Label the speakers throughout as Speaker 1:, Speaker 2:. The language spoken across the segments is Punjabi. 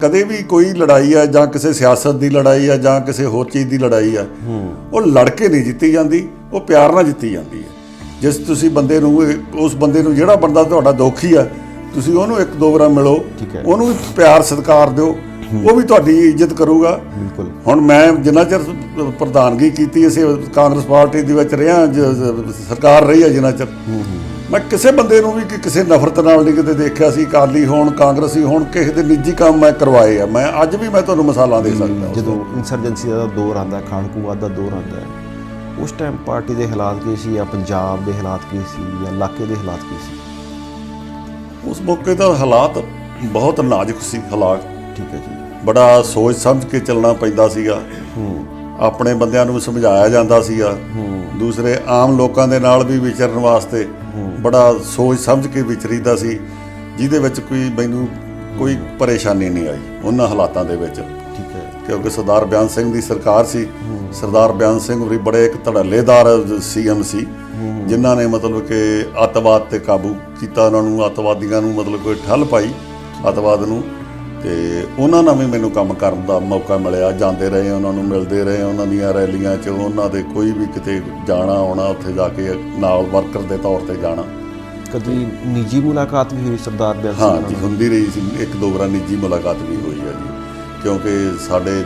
Speaker 1: ਕਦੇ ਵੀ ਕੋਈ ਲੜਾਈ ਆ ਜਾਂ ਕਿਸੇ ਸਿਆਸਤ ਦੀ ਲੜਾਈ ਆ ਜਾਂ ਕਿਸੇ ਹੋਰ ਚੀਜ਼ ਦੀ ਲੜਾਈ ਆ ਉਹ ਲੜ ਕੇ ਨਹੀਂ ਜਿੱਤੀ ਜਾਂਦੀ ਉਹ ਪਿਆਰ ਨਾਲ ਜਿੱਤੀ ਜਾਂਦੀ ਹੈ ਜਿਸ ਤੁਸੀਂ ਬੰਦੇ ਨੂੰ ਉਸ ਬੰਦੇ ਨੂੰ ਜਿਹੜਾ ਬੰਦਾ ਤੁਹਾਡਾ ਦੋਖੀ ਆ ਤੁਸੀਂ ਉਹਨੂੰ ਇੱਕ ਦੋ ਵਾਰ ਮਿਲੋ। ਉਹਨੂੰ ਪਿਆਰ ਸਤਿਕਾਰ ਦਿਓ ਉਹ ਵੀ ਤੁਹਾਡੀ ਇੱਜ਼ਤ ਕਰੂਗਾ।
Speaker 2: ਬਿਲਕੁਲ।
Speaker 1: ਹੁਣ ਮੈਂ ਜਿੰਨਾ ਚਿਰ ਪ੍ਰਧਾਨਗੀ ਕੀਤੀ ਅਸੀਂ ਕਾਂਗਰਸ ਪਾਰਟੀ ਦੇ ਵਿੱਚ ਰਿਹਾ ਸਰਕਾਰ ਰਹੀ ਹੈ ਜਿੰਨਾ ਚਿਰ। ਮੈਂ ਕਿਸੇ ਬੰਦੇ ਨੂੰ ਵੀ ਕਿ ਕਿਸੇ ਨਫ਼ਰਤ ਨਾਲ ਨਹੀਂ ਕਿਤੇ ਦੇਖਿਆ ਸੀ ਅਕਾਲੀ ਹੋਣ ਕਾਂਗਰਸੀ ਹੋਣ ਕਿਸੇ ਦੇ ਨਿੱਜੀ ਕੰਮ ਮੈਂ ਕਰਵਾਏ ਆ। ਮੈਂ ਅੱਜ ਵੀ ਮੈਂ ਤੁਹਾਨੂੰ ਮਿਸਾਲਾਂ ਦੇ ਸਕਦਾ
Speaker 2: ਜਦੋਂ ਇੰਸਰਜੈਂਸੀ ਦਾ ਦੌਰ ਆਂਦਾ ਖਾੜਕੂਵਾਦ ਦਾ ਦੌਰ ਆਂਦਾ ਉਸ ਟਾਈਮ ਪਾਰਟੀ ਦੇ ਹਾਲਾਤ ਕੀ ਸੀ ਜਾਂ ਪੰਜਾਬ ਦੇ ਹਾਲਾਤ ਕੀ ਸੀ ਜਾਂ ਇਲਾਕੇ ਦੇ ਹਾਲਾਤ ਕੀ ਸੀ?
Speaker 1: ਉਸ ਮੌਕੇ ਦਾ ਹਾਲਾਤ ਬਹੁਤ ਨਾਜ਼ੁਕ ਸੀ ਹਾਲਾਤ।
Speaker 2: ਠੀਕ ਹੈ ਜੀ।
Speaker 1: ਬੜਾ ਸੋਚ ਸਮਝ ਕੇ ਚੱਲਣਾ ਪੈਂਦਾ ਸੀਗਾ।
Speaker 2: ਹੂੰ।
Speaker 1: ਆਪਣੇ ਬੰਦਿਆਂ ਨੂੰ ਸਮਝਾਇਆ ਜਾਂਦਾ ਸੀਗਾ। ਦੂਸਰੇ ਆਮ ਲੋਕਾਂ ਦੇ ਨਾਲ ਵੀ ਵਿਚਰਨ ਵਾਸਤੇ ਬੜਾ ਸੋਚ ਸਮਝ ਕੇ ਵਿਚਰੀਦਾ ਸੀ ਜਿਹਦੇ ਵਿੱਚ ਕੋਈ ਮੈਨੂੰ ਕੋਈ ਪਰੇਸ਼ਾਨੀ ਨਹੀਂ ਆਈ ਉਹਨਾਂ ਹਾਲਾਤਾਂ ਦੇ ਵਿੱਚ।
Speaker 2: ਠੀਕ ਹੈ।
Speaker 1: ਕਿਉਂਕਿ ਸਰਦਾਰ ਬਿਆਨ ਸਿੰਘ ਦੀ ਸਰਕਾਰ ਸੀ। ਸਰਦਾਰ ਬਿਆਨ ਸਿੰਘ ਵੀ ਬੜੇ ਇੱਕ ਧੜੱਲੇਦਾਰ ਸੀਐਮ ਸੀ ਜਿਨ੍ਹਾਂ ਨੇ ਮਤਲਬ ਕਿ ਅੱਤਵਾਦ ਤੇ ਕਾਬੂ ਕੀਤਾ ਉਹਨਾਂ ਨੂੰ ਅੱਤਵਾਦੀਆਂ ਨੂੰ ਮਤਲਬ ਕੋਈ ਠੱਲ ਪਾਈ ਅੱਤਵਾਦ ਨੂੰ। ਤੇ ਉਹਨਾਂ ਨਾਲ ਵੀ ਮੈਨੂੰ ਕੰਮ ਕਰਨ ਦਾ ਮੌਕਾ ਮਿਲਿਆ। ਜਾਂਦੇ ਰਹੇ ਉਹਨਾਂ ਨੂੰ ਮਿਲਦੇ ਰਹੇ ਉਹਨਾਂ ਦੀਆਂ ਰੈਲੀਆਂ 'ਚ ਉਹਨਾਂ ਦੇ ਕੋਈ ਵੀ ਕਿਤੇ ਜਾਣਾ ਆਉਣਾ ਉੱਥੇ ਜਾ ਕੇ ਨਾਲ ਵਰਕਰ ਦੇ ਤੌਰ ਤੇ ਜਾਣਾ।
Speaker 2: ਕਦੀ ਨਿੱਜੀ ਮੁਲਾਕਾਤ ਵੀ ਹੋਈ ਸਰਦਾਰ ਬਿਆਨ ਸਿੰਘ
Speaker 1: ਹਾਂ ਜੀ ਹੁੰਦੀ ਰਹੀ ਸੀ। ਇੱਕ ਦੋ ਵਾਰ ਨਿੱਜੀ ਮੁਲਾਕਾਤ ਵੀ ਹੋਈ ਹੈ ਜੀ। ਕਿਉਂਕਿ ਸਾਡੇ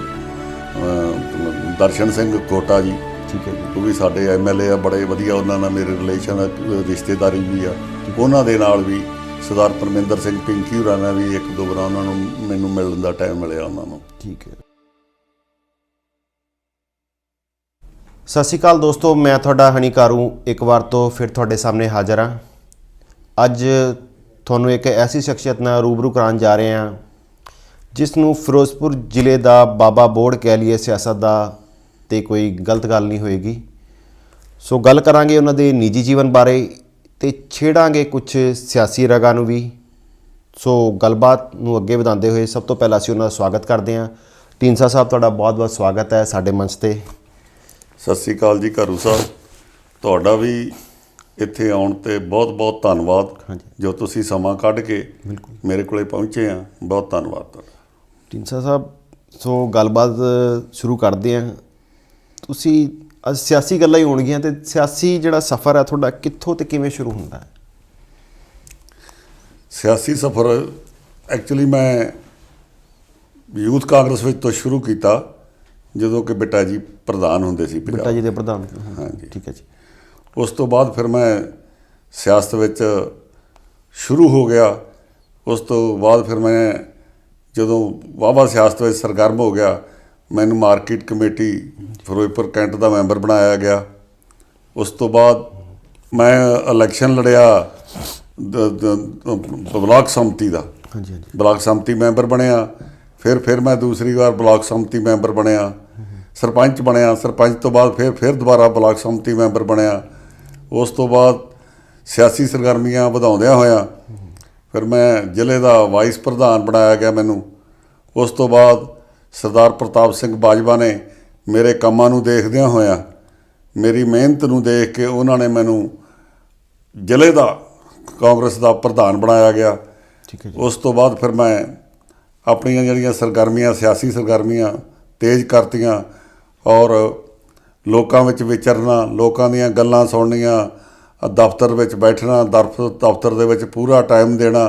Speaker 1: ਦਰਸ਼ਨ ਸਿੰਘ ਕੋਟਾ ਜੀ
Speaker 2: ਠੀਕ ਹੈ ਜੀ।
Speaker 1: ਉਹ ਵੀ ਸਾਡੇ ਐਮਐਲਏ ਆ ਬੜੇ ਵਧੀਆ ਉਹਨਾਂ ਨਾਲ ਮੇਰੇ ਰਿਲੇਸ਼ਨ ਰਿਸ਼ਤੇਦਾਰੀ ਵੀ ਆ। ਉਹਨਾਂ ਦੇ ਨਾਲ ਵੀ ਸਰਦਾਰ ਪਰਮਿੰਦਰ ਸਿੰਘ ਪਿੰਕੀ ਹੋਰਾਂ ਨਾਲ ਵੀ ਇੱਕ ਦੋ ਵਾਰ ਉਹਨਾਂ ਨੂੰ ਮੈਨੂੰ ਮਿਲਣ ਦਾ ਟਾਈਮ ਮਿਲਿਆ ਉਹਨਾਂ ਨੂੰ।
Speaker 2: ਠੀਕ ਹੈ। ਸਤਿ ਸ਼੍ਰੀ ਅਕਾਲ ਦੋਸਤੋ, ਮੈਂ ਤੁਹਾਡਾ ਹਨੀਕਾਰੂ ਇੱਕ ਵਾਰ ਤੋਂ ਫਿਰ ਤੁਹਾਡੇ ਸਾਹਮਣੇ ਹਾਜ਼ਰ ਹਾਂ। ਅੱਜ ਤੁਹਾਨੂੰ ਇੱਕ ਐਸੀ ਸ਼ਖਸੀਅਤ ਨਾਲ ਰੂਬਰੂ ਕਰਾਉਣ ਜਾ ਰਹੇ ਹਾਂ, ਜਿਸ ਨੂੰ ਫਿਰੋਜ਼ਪੁਰ ਜ਼ਿਲ੍ਹੇ ਦਾ ਬਾਬਾ ਬੋੜ ਕਹਿ ਲਈਏ ਸਿਆਸਤ ਦਾ ਤੇ ਕੋਈ ਗਲਤ ਗੱਲ ਨਹੀਂ ਹੋਏਗੀ। ਸੋ ਗੱਲ ਕਰਾਂਗੇ ਉਹਨਾਂ ਦੇ ਨਿੱਜੀ ਜੀਵਨ ਬਾਰੇ ਤੇ ਛੇੜਾਂਗੇ ਕੁਝ ਸਿਆਸੀ ਰਗਾਂ ਨੂੰ ਵੀ। ਸੋ ਗੱਲਬਾਤ ਨੂੰ ਅੱਗੇ ਵਧਾਉਂਦੇ ਹੋਏ ਸਭ ਤੋਂ ਪਹਿਲਾਂ ਅਸੀਂ ਉਹਨਾਂ ਦਾ ਸਵਾਗਤ ਕਰਦੇ ਹਾਂ। ਢੀਂਸਾ ਸਾਹਿਬ ਤੁਹਾਡਾ ਬਹੁਤ-ਬਹੁਤ ਸਵਾਗਤ ਹੈ ਸਾਡੇ ਮੰਚ ਤੇ।
Speaker 1: ਸਤਿ ਸ੍ਰੀ ਅਕਾਲ ਜੀ ਘਰੂ ਸਾਹਿਬ। ਤੁਹਾਡਾ ਵੀ ਇੱਥੇ ਆਉਣ ਤੇ ਬਹੁਤ-ਬਹੁਤ ਧੰਨਵਾਦ। ਜੋ ਤੁਸੀਂ ਸਮਾਂ ਕੱਢ ਕੇ ਮੇਰੇ ਕੋਲੇ ਪਹੁੰਚੇ ਆ। ਬਹੁਤ ਧੰਨਵਾਦ ਤੁਹਾਡਾ।
Speaker 2: ਢੀਂਸਾ ਸਾਹਿਬ ਸੋ ਗੱਲਬਾਤ ਸ਼ੁਰੂ ਕਰਦੇ ਹਾਂ। ਤੁਸੀਂ ਅੱਜ ਸਿਆਸੀ ਗੱਲਾਂ ਹੀ ਹੋਣਗੀਆਂ ਤੇ ਸਿਆਸੀ ਜਿਹੜਾ ਸਫ਼ਰ ਹੈ ਤੁਹਾਡਾ ਕਿੱਥੋਂ ਤੇ ਕਿਵੇਂ ਸ਼ੁਰੂ ਹੁੰਦਾ ਹੈ?
Speaker 1: ਸਿਆਸੀ ਸਫ਼ਰ ਐਕਚੁਅਲੀ ਮੈਂ ਯੂਥ ਕਾਂਗਰਸ ਵਿੱਚ ਤੋਂ ਸ਼ੁਰੂ ਕੀਤਾ ਜਦੋਂ ਕਿ ਬਿੱਟਾ ਜੀ ਪ੍ਰਧਾਨ ਹੁੰਦੇ ਸੀ
Speaker 2: ਬਿੱਟਾ ਜੀ ਦੇ ਪ੍ਰਧਾਨ
Speaker 1: ਹਾਂਜੀ।
Speaker 2: ਠੀਕ ਹੈ ਜੀ।
Speaker 1: ਉਸ ਤੋਂ ਬਾਅਦ ਫਿਰ ਮੈਂ ਸਿਆਸਤ ਵਿੱਚ ਸ਼ੁਰੂ ਹੋ ਗਿਆ। ਉਸ ਤੋਂ ਬਾਅਦ ਫਿਰ ਮੈਂ ਜਦੋਂ ਵਾਹਵਾ ਸਿਆਸਤ ਵਿੱਚ ਸਰਗਰਮ ਹੋ ਗਿਆ ਮੈਨੂੰ ਮਾਰਕੀਟ ਕਮੇਟੀ ਫਿਰੋਜ਼ਪੁਰ ਕੈਂਟ ਦਾ ਮੈਂਬਰ ਬਣਾਇਆ ਗਿਆ। ਉਸ ਤੋਂ ਬਾਅਦ ਮੈਂ ਇਲੈਕਸ਼ਨ ਲੜਿਆ ਬਲਾਕ ਸੰਮਤੀ ਦਾ।
Speaker 2: ਹਾਂਜੀ ਹਾਂਜੀ।
Speaker 1: ਬਲਾਕ ਸੰਮਤੀ ਮੈਂਬਰ ਬਣਿਆ ਫਿਰ ਫਿਰ ਮੈਂ ਦੂਸਰੀ ਵਾਰ ਬਲਾਕ ਸੰਮਤੀ ਮੈਂਬਰ ਬਣਿਆ। ਸਰਪੰਚ ਬਣਿਆ ਸਰਪੰਚ ਤੋਂ ਬਾਅਦ ਫਿਰ ਫਿਰ ਦੁਬਾਰਾ ਬਲਾਕ ਸੰਮਤੀ ਮੈਂਬਰ ਬਣਿਆ। ਉਸ ਤੋਂ ਬਾਅਦ ਸਿਆਸੀ ਸਰਗਰਮੀਆਂ ਵਧਾਉਂਦਿਆਂ ਹੋਇਆਂ ਫਿਰ ਮੈਂ ਜ਼ਿਲ੍ਹੇ ਦਾ ਵਾਈਸ ਪ੍ਰਧਾਨ ਬਣਾਇਆ ਗਿਆ ਮੈਨੂੰ। ਉਸ ਤੋਂ ਬਾਅਦ ਸਰਦਾਰ ਪ੍ਰਤਾਪ ਸਿੰਘ ਬਾਜਵਾ ਨੇ ਮੇਰੇ ਕੰਮਾਂ ਨੂੰ ਦੇਖਦਿਆਂ ਹੋਇਆਂ ਮੇਰੀ ਮਿਹਨਤ ਨੂੰ ਦੇਖ ਕੇ ਉਹਨਾਂ ਨੇ ਮੈਨੂੰ ਜ਼ਿਲ੍ਹੇ ਦਾ ਕਾਂਗਰਸ ਦਾ ਪ੍ਰਧਾਨ ਬਣਾਇਆ ਗਿਆ।
Speaker 2: ਠੀਕ ਹੈ ਜੀ।
Speaker 1: ਉਸ ਤੋਂ ਬਾਅਦ ਫਿਰ ਮੈਂ ਆਪਣੀਆਂ ਜਿਹੜੀਆਂ ਸਰਗਰਮੀਆਂ ਸਿਆਸੀ ਸਰਗਰਮੀਆਂ ਤੇਜ਼ ਕਰਤੀਆਂ ਔਰ ਲੋਕਾਂ ਵਿੱਚ ਵਿਚਰਨਾ ਲੋਕਾਂ ਦੀਆਂ ਗੱਲਾਂ ਸੁਣਨੀਆਂ ਦਫ਼ਤਰ ਵਿੱਚ ਬੈਠਣਾ ਦਫ਼- ਦਫ਼ਤਰ ਦੇ ਵਿੱਚ ਪੂਰਾ ਟਾਈਮ ਦੇਣਾ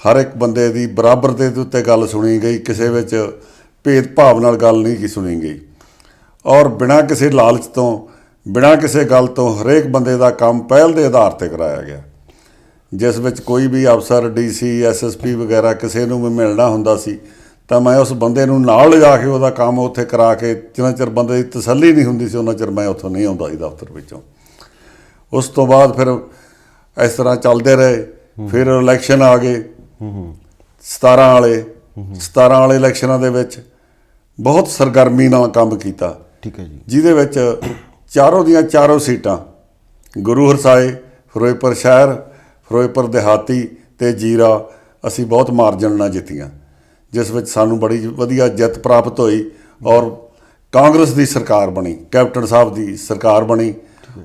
Speaker 1: ਹਰ ਇੱਕ ਬੰਦੇ ਦੀ ਬਰਾਬਰ ਦੇ ਉੱਤੇ ਗੱਲ ਸੁਣੀ ਗਈ ਕਿਸੇ ਵਿੱਚ ਭੇਦ ਭਾਵ ਨਾਲ ਗੱਲ ਨਹੀਂ ਕੀ ਸੁਣੀ ਗਈ। ਔਰ ਬਿਨਾਂ ਕਿਸੇ ਲਾਲਚ ਤੋਂ ਬਿਨਾਂ ਕਿਸੇ ਗੱਲ ਤੋਂ ਹਰੇਕ ਬੰਦੇ ਦਾ ਕੰਮ ਪਹਿਲ ਦੇ ਆਧਾਰ ਤੇ ਕਰਾਇਆ ਗਿਆ। ਜਿਸ ਵਿੱਚ ਕੋਈ ਵੀ ਅਫਸਰ ਡੀਸੀ ਐਸਐਸਪੀ ਵਗੈਰਾ ਕਿਸੇ ਨੂੰ ਵੀ ਮਿਲਣਾ ਹੁੰਦਾ ਸੀ ਤਾਂ ਮੈਂ ਉਸ ਬੰਦੇ ਨੂੰ ਨਾਲ ਲਿਜਾ ਕੇ ਉਹਦਾ ਕੰਮ ਉੱਥੇ ਕਰਾ ਕੇ ਜਿੰਨਾ ਚਿਰ ਬੰਦੇ ਦੀ ਤਸੱਲੀ ਨਹੀਂ ਹੁੰਦੀ ਸੀ ਉਹਨਾਂ ਚਿਰ ਮੈਂ ਉੱਥੋਂ ਨਹੀਂ ਆਉਂਦਾ ਸੀ ਦਫ਼ਤਰ ਵਿੱਚੋਂ। ਉਸ ਤੋਂ ਬਾਅਦ ਫਿਰ ਇਸ ਤਰ੍ਹਾਂ ਚੱਲਦੇ ਰਹੇ। ਫਿਰ ਇਲੈਕਸ਼ਨ ਆ ਗਏ। 17 ਵਾਲੇ 17 ਵਾਲੇ ਇਲੈਕਸ਼ਨਾਂ ਦੇ ਵਿੱਚ ਬਹੁਤ ਸਰਗਰਮੀ ਨਾਲ ਕੰਮ ਕੀਤਾ।
Speaker 2: ਠੀਕ ਹੈ ਜੀ।
Speaker 1: ਜਿਹਦੇ ਵਿੱਚ ਚਾਰੋਂ ਦੀਆਂ ਚਾਰੋਂ ਸੀਟਾਂ ਗੁਰੂ ਹਰਸਾਏ ਫਿਰੋਜ਼ਪੁਰ ਸ਼ਹਿਰ ਫਿਰੋਜ਼ਪੁਰ ਦਿਹਾਤੀ ਤੇ ਜੀਰਾ ਅਸੀਂ ਬਹੁਤ ਮਾਰਜਨ ਨਾਲ ਜਿੱਤੀਆਂ। ਜਿਸ ਵਿੱਚ ਸਾਨੂੰ ਬੜੀ ਵਧੀਆ ਜਿੱਤ ਪ੍ਰਾਪਤ ਹੋਈ ਔਰ ਕਾਂਗਰਸ ਦੀ ਸਰਕਾਰ ਬਣੀ ਕੈਪਟਨ ਸਾਹਿਬ ਦੀ ਸਰਕਾਰ ਬਣੀ।